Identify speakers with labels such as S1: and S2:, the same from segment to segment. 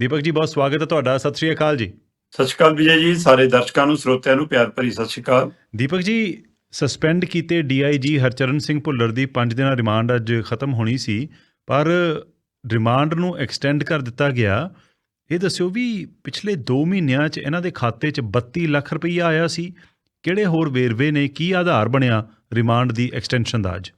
S1: ਦੀਪਕ ਜੀ ਬਹੁਤ ਸਵਾਗਤ ਹੈ ਤੁਹਾਡਾ। ਸਤਿ ਸ਼੍ਰੀ ਅਕਾਲ ਜੀ।
S2: ਸਤਿ ਸ਼੍ਰੀ ਅਕਾਲ ਵਿਜੇ ਜੀ ਸਾਰੇ ਦਰਸ਼ਕਾਂ ਨੂੰ ਸਰੋਤਿਆਂ ਨੂੰ ਪਿਆਰ ਭਰੀ ਸਤਿ ਸ਼੍ਰੀ ਅਕਾਲ।
S1: ਦੀਪਕ ਜੀ ਸਸਪੈਂਡ ਕੀਤੇ ਡੀਆਈਜੀ ਹਰਚਰਨ ਸਿੰਘ ਭੁੱਲਰ ਦੀ 5 ਦਿਨਾਂ ਰਿਮਾਂਡ ਅੱਜ ਖਤਮ ਹੋਣੀ ਸੀ ਪਰ ਰਿਮਾਂਡ ਨੂੰ ਐਕਸਟੈਂਡ ਕਰ ਦਿੱਤਾ ਗਿਆ। ਇਹ ਦੱਸਿਓ ਵੀ ਪਿਛਲੇ 2 ਮਹੀਨਿਆਂ 'ਚ ਇਹਨਾਂ ਦੇ ਖਾਤੇ 'ਚ 32 ਲੱਖ ਰੁਪਈਆ ਆਇਆ ਸੀ। ਕਿਹੜੇ ਹੋਰ ਵੇਰਵੇ ਨੇ ਕੀ ਆਧਾਰ ਬਣਿਆ ਰਿਮਾਂਡ ਦੀ ਐਕਸਟੈਂਸ਼ਨ ਦਾ ਅੱਜ?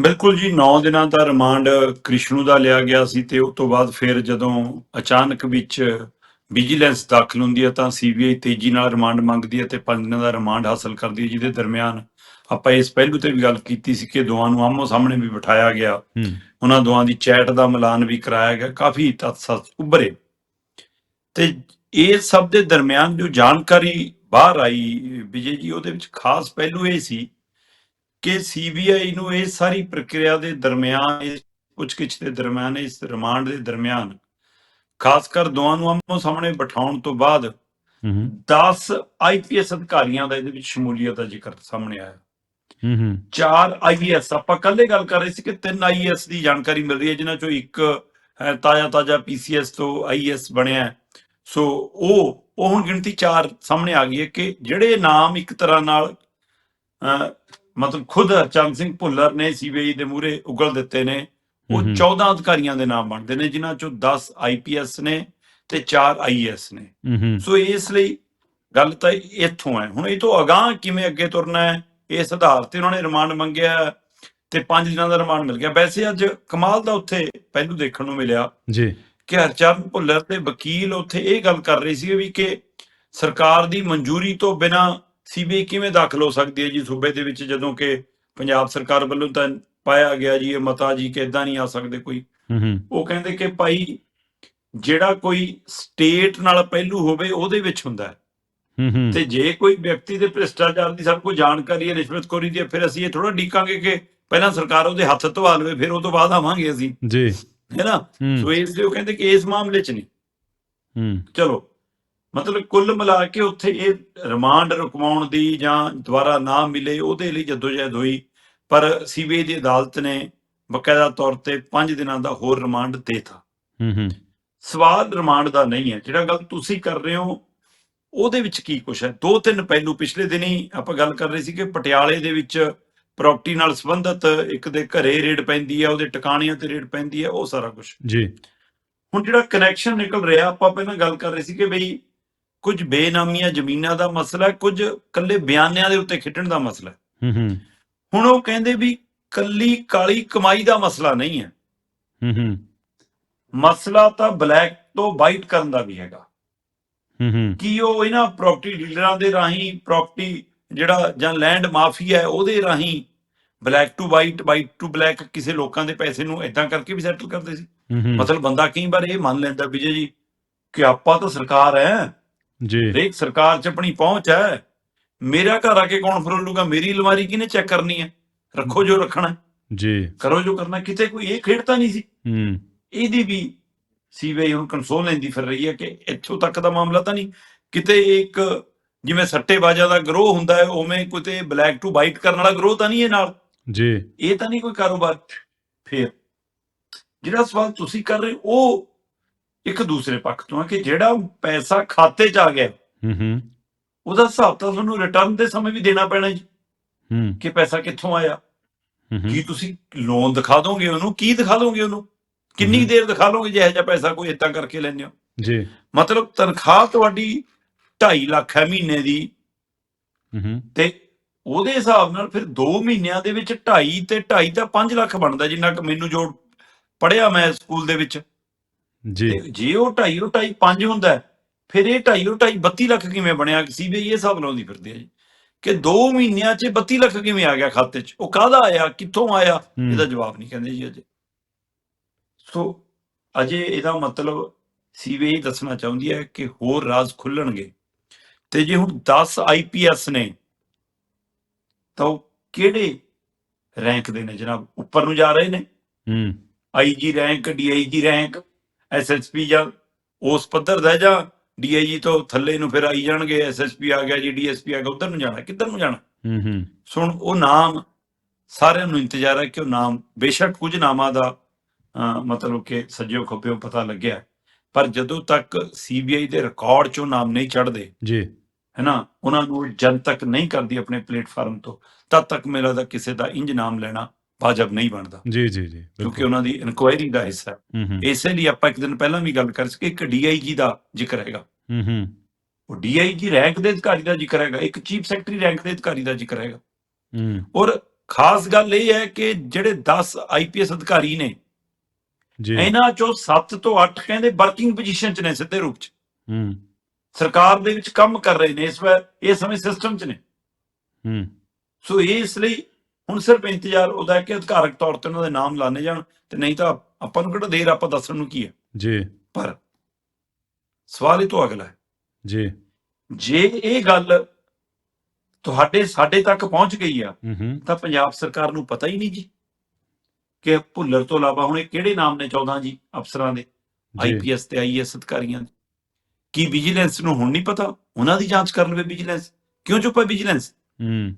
S2: ਬਿਲਕੁਲ ਜੀ 9 ਦਿਨਾਂ ਦਾ ਰਿਮਾਂਡ ਕ੍ਰਿਸ਼ਨੂ ਦਾ ਲਿਆ ਗਿਆ ਸੀ ਤੇ ਉਸ ਤੋਂ ਬਾਅਦ ਫਿਰ ਜਦੋਂ ਅਚਾਨਕ ਵਿੱਚ ਵਿਜੀਲੈਂਸ ਦਾਖਲ ਹੁੰਦੀ ਹੈ ਤਾਂ ਸੀਬੀਆਈ ਤੇਜ਼ੀ ਨਾਲ ਰਿਮਾਂਡ ਮੰਗਦੀ ਹੈ ਤੇ 5 ਦਿਨਾਂ ਦਾ ਰਿਮਾਂਡ ਹਾਸਲ ਕਰਦੀ ਹੈ ਜਿਹਦੇ ਦਰਮਿਆਨ ਆਪਾਂ ਇਸ ਪਹਿਲੂ ਤੇ ਵੀ ਗੱਲ ਕੀਤੀ ਸੀ ਕਿ ਦੋਵਾਂ ਨੂੰ ਆਮੋ ਸਾਹਮਣੇ ਵੀ ਬਿਠਾਇਆ ਗਿਆ। ਉਹਨਾਂ ਦੋਵਾਂ ਦੀ ਚੈਟ ਦਾ ਮਿਲਾਨ ਵੀ ਕਰਾਇਆ ਗਿਆ ਕਾਫੀ ਤੱਥ ਉੱਭਰੇ। ਤੇ ਇਹ ਸਭ ਦੇ ਦਰਮਿਆਨ ਜੋ ਜਾਣਕਾਰੀ ਬਾਹਰ ਆਈ ਵਿਜੇ ਜੀ ਉਹਦੇ ਵਿੱਚ ਖਾਸ ਪਹਿਲੂ ਇਹ ਸੀ ਕਿ ਸੀਬੀਆਈ ਨੂੰ ਇਹ ਸਾਰੀ ਪ੍ਰਕਿਰਿਆ ਦੇ ਦਰਮਿਆਨ ਇਸ ਪੁੱਛਗਿੱਛ ਦੇ ਦਰਮਿਆਨ ਇਸ ਰਿਮਾਂਡ ਦੇ ਦਰਮਿਆਨ ਖਾਸ ਕਰ ਦੋਵਾਂ ਨੂੰ ਆਮੋ ਸਾਹਮਣੇ ਬਿਠਾਉਣ ਤੋਂ ਬਾਅਦ
S1: ਹੂੰ
S2: 10 ਆਈਪੀਐਸ ਅਧਿਕਾਰੀਆਂ ਦਾ ਇਹਦੇ ਵਿੱਚ ਸ਼ਮੂਲੀਅਤ ਦਾ ਜ਼ਿਕਰ ਸਾਹਮਣੇ ਆਇਆ।
S1: ਹੂੰ ਹੂੰ।
S2: ਚਾਰ ਆਈਐਸ ਆਪਾਂ ਕੱਲੇ ਗੱਲ ਕਰ ਰਹੇ ਸੀ ਕਿ ਤਿੰਨ ਆਈਐਸ ਦੀ ਜਾਣਕਾਰੀ ਮਿਲ ਰਹੀ ਹੈ ਜਿਨ੍ਹਾਂ ਚੋਂ ਇੱਕ ਤਾਜ਼ਾ ਤਾਜ਼ਾ ਪੀਸੀਐਸ ਤੋਂ ਆਈਐਸ ਬਣਿਆ ਹੈ। ਸੋ ਉਹ ਉਹ ਹੁਣ ਗਿਣਤੀ ਚਾਰ ਸਾਹਮਣੇ ਆ ਗਈ ਹੈ ਕਿ ਜਿਹੜੇ ਨਾਮ ਇੱਕ ਤਰ੍ਹਾਂ ਨਾਲ ਮਤਲਬ ਖੁਦ ਹਰਚੰਦ ਸਿੰਘ ਭੁੱਲਰ ਨੇ ਸੀਬੀਆਈ ਦੇ ਮੂਹਰੇ ਉਗਲ ਦਿੱਤੇ ਨੇ। ਉਹ
S1: ਹਮ ਹਮ।
S2: 14 ਅਧਿਕਾਰੀਆਂ ਦੇ ਨਾਮ ਬਣਦੇ ਨੇ ਜਿਨ੍ਹਾਂ ਚੋਂ 10 ਆਈਪੀਐਸ ਨੇ ਤੇ 4 ਆਈਐਸ ਨੇ। ਸੋ ਇਸ ਲਈ ਗੱਲ ਤਾਂ ਇੱਥੋਂ ਹੈ। ਹੁਣ ਇਹ ਤੋਂ ਅਗਾਹ ਕਿਵੇਂ ਅੱਗੇ ਤੁਰਨਾ ਹੈ ਇਸ ਆਧਾਰ ਤੇ ਉਹਨਾਂ ਨੇ ਰਿਮਾਂਡ ਮੰਗਿਆ ਤੇ 5 ਦਿਨਾਂ ਦਾ ਰਿਮਾਂਡ ਮਿਲ ਗਿਆ। ਵੈਸੇ ਅੱਜ ਕਮਾਲ ਦਾ ਉੱਥੇ ਪਹਿਲੂ ਦੇਖਣ ਨੂੰ ਮਿਲਿਆ
S1: ਜੀ।
S2: ਕਿ ਹਰਚਰਨ ਭੁੱਲਰ ਤੇ ਵਕੀਲ ਉੱਥੇ ਇਹ ਗੱਲ ਕਰ ਰਹੇ ਸੀ ਵੀ ਕਿ ਸਰਕਾਰ ਦੀ ਮਨਜ਼ੂਰੀ ਤੋਂ ਬਿਨਾ ਸੀਬੀਆਈ ਕਿਵੇਂ ਦਾਖਲ ਹੋ ਸਕਦੀ ਹੈ ਜੀ ਸੂਬੇ ਦੇ ਵਿੱਚ ਜਦੋਂ ਕਿ ਪੰਜਾਬ ਸਰਕਾਰ ਵੱਲੋਂ ਤਾਂ ਪਾਇਆ ਗਿਆ ਜੀ ਇਹ ਮਤਾ ਜੀ ਕਿ ਇਦਾਂ ਨਹੀਂ ਆ ਸਕਦੇ ਕੋਈ। ਉਹ ਕਹਿੰਦੇ ਕਿ ਭਾਈ ਜਿਹੜਾ ਕੋਈ ਸਟੇਟ ਨਾਲ ਪਹਿਲੂ ਹੋਵੇ ਉਹਦੇ ਵਿੱਚ ਹੁੰਦਾ। ਹੈ ਤੇ ਜੇ ਕੋਈ ਵਿਅਕਤੀ ਦੇ ਭ੍ਰਿਸ਼ਟਾਚਾਰ ਦੀ ਸਭ ਕੋਈ ਜਾਣਕਾਰੀ ਹੈ ਰਿਸ਼ਵਤਖੋਰੀ ਦੀ ਫਿਰ ਅਸੀਂ ਇਹ ਥੋੜਾ ਡੀਕਾਂਗੇ ਕਿ ਪਹਿਲਾਂ ਸਰਕਾਰ ਉਹਦੇ ਹੱਥ ਧਵਾ ਲਵੇ ਫਿਰ ਉਹ ਤੋਂ ਬਾਅਦ ਆਵਾਂਗੇ ਅਸੀਂ।
S1: ਜੀ।
S2: ਹੈ ਨਾ?
S1: ਹੂੰ।
S2: ਸੋ ਇਸ ਲਈ ਉਹ ਕਹਿੰਦੇ ਕਿ ਇਸ ਮਾਮਲੇ 'ਚ ਨਹੀਂ।
S1: ਹੂੰ।
S2: ਚਲੋ। ਮਤਲਬ ਕੁੱਲ ਮਿਲਾ ਕੇ ਉੱਥੇ ਇਹ ਰਿਮਾਂਡ ਰੁਕਵਾਉਣ ਦੀ ਜਾਂ ਦੁਬਾਰਾ ਨਾ ਮਿਲੇ ਉਹਦੇ ਲਈ ਜਦੋਜਹਿਦ ਹੋਈ। ਪਰ ਸੀਬੀਆਈ ਦੀ ਅਦਾਲਤ ਨੇ ਬਕਾਇਦਾ ਤੌਰ ਤੇ 5 ਦਿਨਾਂ ਦਾ ਹੋਰ ਰਿਮਾਂਡ ਦੇਤਾ।
S1: ਹੂੰ ਹੂੰ।
S2: ਸਵਾਲ ਰਿਮਾਂਡ ਦਾ ਨਹੀਂ ਹੈ। ਜਿਹੜਾ ਗੱਲ ਤੁਸੀਂ ਕਰ ਰਹੇ ਹੋ ਉਹਦੇ ਵਿੱਚ ਕੀ ਕੁਛ ਹੈ? ਦੋ ਤਿੰਨ ਪਹਿਲੂ ਪਿਛਲੇ ਦਿਨੀ ਆਪਾਂ ਗੱਲ ਕਰ ਰਹੇ ਸੀ ਕਿ ਪਟਿਆਲੇ ਦੇ ਵਿੱਚ ਪ੍ਰਾਪਰਟੀ ਨਾਲ ਸੰਬੰਧਿਤ ਇੱਕ ਦੇ ਘਰੇ ਰੇਡ ਪੈਂਦੀ ਹੈ ਉਹਦੇ ਟਿਕਾਣਿਆਂ ਤੇ ਰੇਡ ਪੈਂਦੀ ਹੈ ਉਹ ਸਾਰਾ ਕੁਝ
S1: ਜੀ।
S2: ਹੁਣ ਜਿਹੜਾ ਕਨੈਕਸ਼ਨ ਨਿਕਲ ਰਿਹਾ ਆਪਾਂ ਪਹਿਲਾਂ ਗੱਲ ਕਰ ਰਹੇ ਸੀ ਕਿ ਬਈ ਕੁਝ ਬੇਨਾਮੀਆਂ ਜ਼ਮੀਨਾਂ ਦਾ ਮਸਲਾ ਹੈ ਕੁਝ ਕੱਲੇ ਬਿਆਨਿਆਂ ਦੇ ਉੱਤੇ ਖਿੱਟਣ ਦਾ ਮਸਲਾ। ਹੈ
S1: ਹੂੰ। ਹੂੰ
S2: ਹੁਣ ਉਹ ਕਹਿੰਦੇ ਵੀ ਕੱਲੀ ਕਾਲੀ ਕਮਾਈ ਦਾ ਮਸਲਾ ਨਹੀਂ ਹੈ।
S1: ਹੂੰ ਹੂੰ।
S2: ਮਸਲਾ ਤਾਂ ਬਲੈਕ ਤੋਂ ਵਾਈਟ ਕਰਨ ਦਾ ਵੀ ਹੈਗਾ।
S1: ਹੂੰ ਹੂੰ।
S2: ਕੀ ਉਹ ਇਹਨਾਂ ਪ੍ਰਾਪਰਟੀ ਡੀਲਰਾਂ ਦੇ ਰਾਹੀਂ ਪ੍ਰਾਪਰਟੀ ਜਿਹੜਾ ਜਾਂ ਲੈਂਡ ਮਾਫੀਆ ਹੈ ਉਹਦੇ ਰਾਹੀਂ black to white white to black ਕਿਸੇ ਲੋਕਾਂ ਦੇ ਪੈਸੇ ਨੂੰ ਇਦਾਂ ਕਰਕੇ ਵੀ ਸੈਟਲ ਕਰਦੇ ਸੀ? ਮਤਲਬ ਬੰਦਾ ਕਈ ਵਾਰ ਇਹ ਮੰਨ ਲੈਂਦਾ ਵਿਜੇ ਜੀ ਕਿ ਆਪਾਂ ਤਾਂ ਸਰਕਾਰ ਹੈ
S1: ਜੀ।
S2: ਹਰੇਕ ਸਰਕਾਰ 'ਚ ਆਪਣੀ ਪਹੁੰਚ ਹੈ। ਮੇਰਾ ਘਰ ਆ ਕੇ ਕੌਣ ਫਰੋਲੂਗਾ? ਮੇਰੀ ਅਲਮਾਰੀ ਕਿਹਨੇ ਚੈੱਕ ਕਰਨੀ ਹੈ? ਰੱਖੋ ਜੋ ਰੱਖਣਾ
S1: ਜੀ।
S2: ਕਰੋ ਜੋ ਕਰਨਾ ਕਿਤੇ ਕੋਈ ਇਹ ਖੇਡ ਤਾਂ ਨਹੀਂ ਸੀ।
S1: ਹੂੰ।
S2: ਇਹਦੀ ਵੀ ਸੀਬੀਆਈ ਹੁਣ ਕੰਸੋਲ ਲੈਂਦੀ ਫਿਰ ਰਹੀ ਹੈ ਕਿ ਇੱਥੋਂ ਤੱਕ ਦਾ ਮਾਮਲਾ ਤਾਂ ਨਹੀਂ। ਕਿਤੇ ਇੱਕ ਜਿਵੇਂ ਸੱਟੇਬਾਜ਼ਾਂ ਦਾ ਗਰੋਹ ਹੁੰਦਾ ਹੈ ਉਵੇਂ ਕਿਤੇ ਬਲੈਕ ਟੂ ਵਾਈਟ ਕਰਨ ਵਾਲਾ ਗਰੋਹ ਤਾਂ ਨਹੀਂ ਇਹ ਨਾਲ।
S1: ਜੀ।
S2: ਇਹ ਤਾਂ ਨਹੀਂ ਕੋਈ ਕਾਰੋਬਾਰ। ਫਿਰ ਜਿਹੜਾ ਸਵਾਲ ਤੁਸੀਂ ਕਰ ਰਹੇ ਉਹ ਇੱਕ ਦੂਸਰੇ ਪੱਖ ਤੋਂ ਹੈ ਕਿ ਜਿਹੜਾ ਪੈਸਾ ਖਾਤੇ 'ਚ ਆ ਗਿਆ
S1: ਹੂੰ ਹੂੰ।
S2: ਉਹਦਾ ਹਿਸਾਬ ਤਾਂ ਤੁਹਾਨੂੰ ਰਿਟਰਨ ਦੇ ਸਮੇਂ ਵੀ ਦੇਣਾ ਪੈਣਾ ਜੀ।
S1: ਹੂੰ।
S2: ਕਿ ਪੈਸਾ ਕਿੱਥੋਂ ਆਇਆ? ਕੀ ਤੁਸੀਂ ਲੋਨ ਦਿਖਾ ਦੋਗੇ ਉਹਨੂੰ? ਕੀ ਦਿਖਾ ਦੋਗੇ ਉਹਨੂੰ? ਕਿੰਨੀ। ਦੇਰ ਦਿਖਾ ਲੋਗੇ ਜੇ ਇਹੋ ਜਿਹਾ ਪੈਸਾ ਕੋਈ ਇਦਾਂ ਕਰਕੇ ਲੈਂਦੇ ਹੋ?
S1: ਜੀ।
S2: ਮਤਲਬ ਤਨਖਾਹ ਤੁਹਾਡੀ 2.5 ਲੱਖ ਹੈ ਮਹੀਨੇ ਦੀ।
S1: ਹੂੰ
S2: ਤੇ ਉਹਦੇ ਹਿਸਾਬ ਨਾਲ ਫਿਰ 2 ਮਹੀਨਿਆਂ ਦੇ ਵਿੱਚ 2.5 ਤੇ 2.5 ਤਾਂ 5 ਲੱਖ ਬਣਦਾ ਜਿੰਨਾ ਕਿ ਮੈਨੂੰ ਜੋ ਪੜਿਆ ਮੈਂ ਸਕੂਲ ਦੇ ਵਿੱਚ।
S1: ਜੀ।
S2: ਜੇ ਉਹ 2.5 ਉਹ 2.5 5 ਹੁੰਦਾ ਫਿਰ ਇਹ 2.5 ਉਹ 2.5 32 ਲੱਖ ਕਿਵੇਂ ਬਣਿਆ? ਸੀਬੀਆਈ ਇਹ ਹਿਸਾਬ ਲਾਉਂਦੀ ਫਿਰਦੀ ਹੈ ਜੀ। ਕਿ 2 ਮਹੀਨਿਆਂ 'ਚ 32 ਲੱਖ ਕਿਵੇਂ ਆ ਗਿਆ ਖਾਤੇ 'ਚ? ਉਹ ਕਾਹਦਾ ਆਇਆ? ਕਿੱਥੋਂ ਆਇਆ? ਇਹਦਾ ਜਵਾਬ ਨਹੀਂ ਕਹਿੰਦੇ ਜੀ ਅਜੇ। ਸੋ ਅਜੇ ਇਹਦਾ ਮਤਲਬ ਸੀਬੀਆਈ ਦੱਸਣਾ ਚਾਹੁੰਦੀ ਹੈ ਕਿ ਹੋਰ ਰਾਜ਼ ਖੁੱਲਣਗੇ। ਤੇ ਜੇ ਹੁਣ 10 ਆਈਪੀਐਸ ਨੇ ਤਾਂ ਉਹ ਕਿਹੜੇ ਰੈਂਕ ਦੇ ਨੇ ਜਨਾਬ? ਉੱਪਰ ਨੂੰ ਜਾ ਰਹੇ ਨੇ।
S1: ਹੂੰ।
S2: IG rank DIG rank. SSP ਜਾਂ ਉਸ ਪੱਧਰ ਦਾ ਜਾਂ ਡੀਆਈਜੀ ਤੋਂ ਥੱਲੇ ਨੂੰ ਫਿਰ ਆਈ ਜਾਣਗੇ ਐਸਐਸਪੀ ਆ ਗਿਆ ਜੀ ਡੀਐਸਪੀ ਆ ਗਿਆ ਉਧਰ ਨੂੰ ਜਾਣਾ ਕਿੱਧਰ ਨੂੰ ਜਾਣਾ?
S1: ਹੂੰ ਹੂੰ।
S2: ਸੁਣ ਉਹ ਨਾਮ ਸਾਰਿਆਂ ਨੂੰ ਇੰਤਜ਼ਾਰ ਹੈ ਕਿ ਉਹ ਨਾਮ ਬੇਸ਼ੱਕ ਕੁਝ ਨਾਮਾਂ ਦਾ ਮਤਲਬ ਕਿ ਸੱਜਿਓ ਖੱਬਿਓ ਪਤਾ ਲੱਗਿਆ। ਪਰ ਜਦੋਂ ਤੱਕ ਸੀਬੀਆਈ ਦੇ ਰਿਕਾਰਡ ਚੋਂ ਨਾਮ ਨਹੀਂ ਚੜਦੇ
S1: ਜੀ।
S2: ਹੈਨਾ ਉਹਨਾਂ ਨੂੰ ਜਨਤਕ ਨਹੀਂ ਕਰਦੀ ਆਪਣੇ ਪਲੇਟਫਾਰਮ ਤੋਂ ਤਦ ਤੱਕ ਮੇਰਾ ਦਾ ਕਿਸੇ ਦਾ ਇੰਜ ਨਾਮ ਲੈਣਾ ਵਾਜਬ ਨਹੀਂ ਬਣਦਾ।
S1: ਜੀ ਜੀ ਜੀ
S2: ਕਿਉਂਕਿ ਉਹਨਾਂ ਦੀ ਇਨਕੁਆਇਰੀ ਦਾ ਹਿੱਸਾ ਹੈ। ਇਸੇ ਲਈ ਆਪਾਂ ਇੱਕ ਦਿਨ ਪਹਿਲਾਂ ਵੀ ਗੱਲ ਕਰ ਸਕੇ ਇੱਕ ਡੀਆਈਜੀ ਦਾ ਜ਼ਿਕਰ ਹੈਗਾ।
S1: ਹੂੰ ਹੂੰ।
S2: ਉਹ ਡੀਆਈਜੀ ਰੈਂਕ ਦੇ ਅਧਿਕਾਰੀ ਦਾ ਜ਼ਿਕਰ ਹੈਗਾ ਇੱਕ ਚੀਫ ਸੈਕਟਰੀ ਰੈਂਕ ਦੇ ਅਧਿਕਾਰੀ ਦਾ ਜ਼ਿਕਰ ਹੈਗਾ।
S1: ਹੂੰ।
S2: ਔਰ ਖਾਸ ਗੱਲ ਇਹ ਹੈ ਕਿ ਜਿਹੜੇ 10 ਆਈਪੀਐਸ ਅਧਿਕਾਰੀ ਨੇ
S1: ਜੀ।
S2: ਇਹਨਾਂ ਚੋਂ 7 ਤੋਂ 8 ਕਹਿੰਦੇ ਵਰਕਿੰਗ ਪੋਜੀਸ਼ਨ 'ਚ ਨੇ ਸਿੱਧੇ ਰੂਪ 'ਚ।
S1: ਹੂੰ।
S2: ਸਰਕਾਰ ਦੇ ਵਿੱਚ ਕੰਮ ਕਰ ਰਹੇ ਨੇ ਇਸ ਵਾਰ ਇਸ ਸਮੇਂ ਸਿਸਟਮ 'ਚ ਨੇ।
S1: ਹੂੰ।
S2: ਸੋ ਇਹ ਇਸ ਲਈ ਹੁਣ ਸਿਰਫ ਇੰਤਜ਼ਾਰ ਉਹਦਾ ਹੈ ਕਿ ਅਧਿਕਾਰਕ ਤੌਰ ਤੇ ਉਹਨਾਂ ਦੇ ਨਾਮ ਲਾਣੇ ਜਾਣ ਤੇ ਨਹੀਂ ਤਾਂ ਆਪਾਂ ਨੂੰ ਕਿਹੜਾ ਦੇਰ ਆਪਾਂ ਦੱਸਣ ਨੂੰ ਕੀ ਹੈ?
S1: ਜੀ।
S2: ਪਰ ਸਵਾਲ ਇਹ ਤੋਂ ਅਗਲਾ ਹੈ।
S1: ਜੀ।
S2: ਜੇ ਇਹ ਗੱਲ ਤੁਹਾਡੇ ਸਾਡੇ ਤੱਕ ਪਹੁੰਚ ਗਈ ਆ ਤਾਂ ਪੰਜਾਬ ਸਰਕਾਰ ਨੂੰ ਪਤਾ ਹੀ ਨਹੀਂ ਜੀ ਕਿ ਭੁੱਲਰ ਤੋਂ ਇਲਾਵਾ ਹੁਣ ਇਹ ਕਿਹੜੇ ਨਾਮ ਨੇ 14 ਜੀ ਅਫਸਰਾਂ ਦੇ ਆਈਪੀਐਸ ਤੇ ਆਈਐਸ ਅਧਿਕਾਰੀਆਂ ਦੇ? ਕੀ ਵਿਜੀਲੈਂਸ ਨੂੰ ਹੁਣ ਨਹੀਂ ਪਤਾ? ਉਹਨਾਂ ਦੀ ਜਾਂਚ ਕਰਨ ਵੇ ਵਿਜੀਲੈਂਸ। ਕਿਉਂ ਚੁੱਪ ਹੈ ਵਿਜੀਲੈਂਸ?
S1: ਹੂੰ।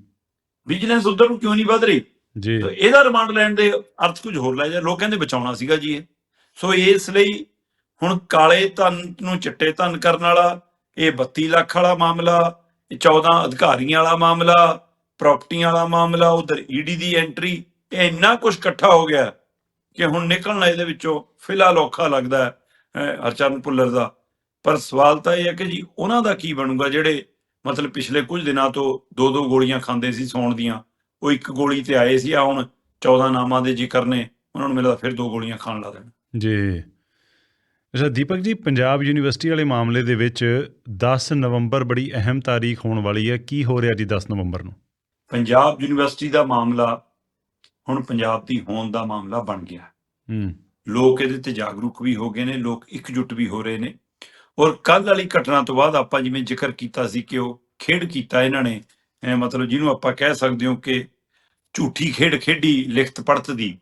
S2: ਵਿਜੀਲੈਂਸ ਉਧਰ ਨੂੰ ਕਿਉਂ ਨਹੀਂ ਵਧ ਰਹੀ?
S1: ਜੀ।
S2: ਤੇ ਇਹਦਾ ਰਿਮਾਂਡ ਲੈਣ ਦੇ ਅਰਥ ਕੁਝ ਹੋਰ ਲੈ ਜਾ ਲੋਕ ਕਹਿੰਦੇ ਬਚਾਉਣਾ ਸੀਗਾ ਜੀ ਇਹ। ਸੋ ਇਸ ਲਈ ਹੁਣ ਕਾਲੇ ਧਨ ਨੂੰ ਚਿੱਟੇ ਧਨ ਕਰਨ ਵਾਲਾ ਇਹ 32 ਲੱਖ ਵਾਲਾ ਮਾਮਲਾ ਇਹ 14 ਅਧਿਕਾਰੀਆਂ ਵਾਲਾ ਮਾਮਲਾ ਪ੍ਰਾਪਰਟੀਆਂ ਵਾਲਾ ਮਾਮਲਾ ਉਧਰ ਈਡੀ ਦੀ ਐਂਟਰੀ ਇਹ ਇੰਨਾ ਕੁਝ ਇਕੱਠਾ ਹੋ ਗਿਆ ਕਿ ਹੁਣ ਨਿਕਲਣਾ ਇਹਦੇ ਵਿੱਚੋਂ ਫਿਲਹਾਲ ਔਖਾ ਲੱਗਦਾ ਹੈ ਹਰਚਰਨ ਭੁੱਲਰ ਦਾ। ਪਰ ਸਵਾਲ ਤਾਂ ਇਹ ਹੈ ਕਿ ਜੀ ਉਹਨਾਂ ਦਾ ਕੀ ਬਣੂਗਾ ਜਿਹੜੇ ਮਤਲਬ ਪਿਛਲੇ ਕੁਝ ਦਿਨਾਂ ਤੋਂ ਦੋ ਦੋ ਗੋਲੀਆਂ ਖਾਂਦੇ ਸੀ ਸੌਣ ਦੀਆਂ। ਉਹ ਇੱਕ ਗੋਲੀ ਤੇ ਆਏ ਸੀ ਆ ਹੁਣ 14 ਨਾਮਾਂ ਦੇ ਜ਼ਿਕਰ ਨੇ ਉਹਨਾਂ ਨੂੰ ਮਿਲਦਾ ਫਿਰ ਦੋ ਗੋਲੀਆਂ ਖਾਣ ਲਾ ਦੇਣ
S1: ਜੀ। ਅੱਛਾ ਦੀਪਕ ਜੀ ਪੰਜਾਬ ਯੂਨੀਵਰਸਿਟੀ ਵਾਲੇ ਮਾਮਲੇ ਦੇ ਵਿੱਚ 10 ਨਵੰਬਰ ਬੜੀ ਅਹਿਮ ਤਾਰੀਖ ਹੋਣ ਵਾਲੀ ਹੈ। ਕੀ ਹੋ ਰਿਹਾ ਜੀ 10 ਨਵੰਬਰ ਨੂੰ?
S2: ਪੰਜਾਬ ਯੂਨੀਵਰਸਿਟੀ ਦਾ ਮਾਮਲਾ ਹੁਣ ਪੰਜਾਬ ਦੀ ਹੋਂਦ ਦਾ ਮਾਮਲਾ ਬਣ ਗਿਆ।
S1: ਹੂੰ।
S2: ਲੋਕ ਇਹਦੇ ਤੇ ਜਾਗਰੂਕ ਵੀ ਹੋ ਗਏ ਨੇ ਲੋਕ ਇਕਜੁੱਟ ਵੀ ਹੋ ਰਹੇ ਨੇ। ਔਰ ਕੱਲ ਵਾਲੀ ਘਟਨਾ ਤੋਂ ਬਾਅਦ ਆਪਾਂ ਜਿਵੇਂ ਜ਼ਿਕਰ ਕੀਤਾ ਸੀ ਕਿ ਉਹ ਖੇਡ ਕੀਤਾ ਇਹਨਾਂ ਨੇ ਮਤਲਬ ਜਿਹਨੂੰ ਆਪਾਂ ਕਹਿ ਸਕਦੇ ਹਾਂ ਕਿ ਝੂਠੀ ਖੇਡ ਖੇਡੀ ਲਿਖਤ ਪੜਤ ਦੀ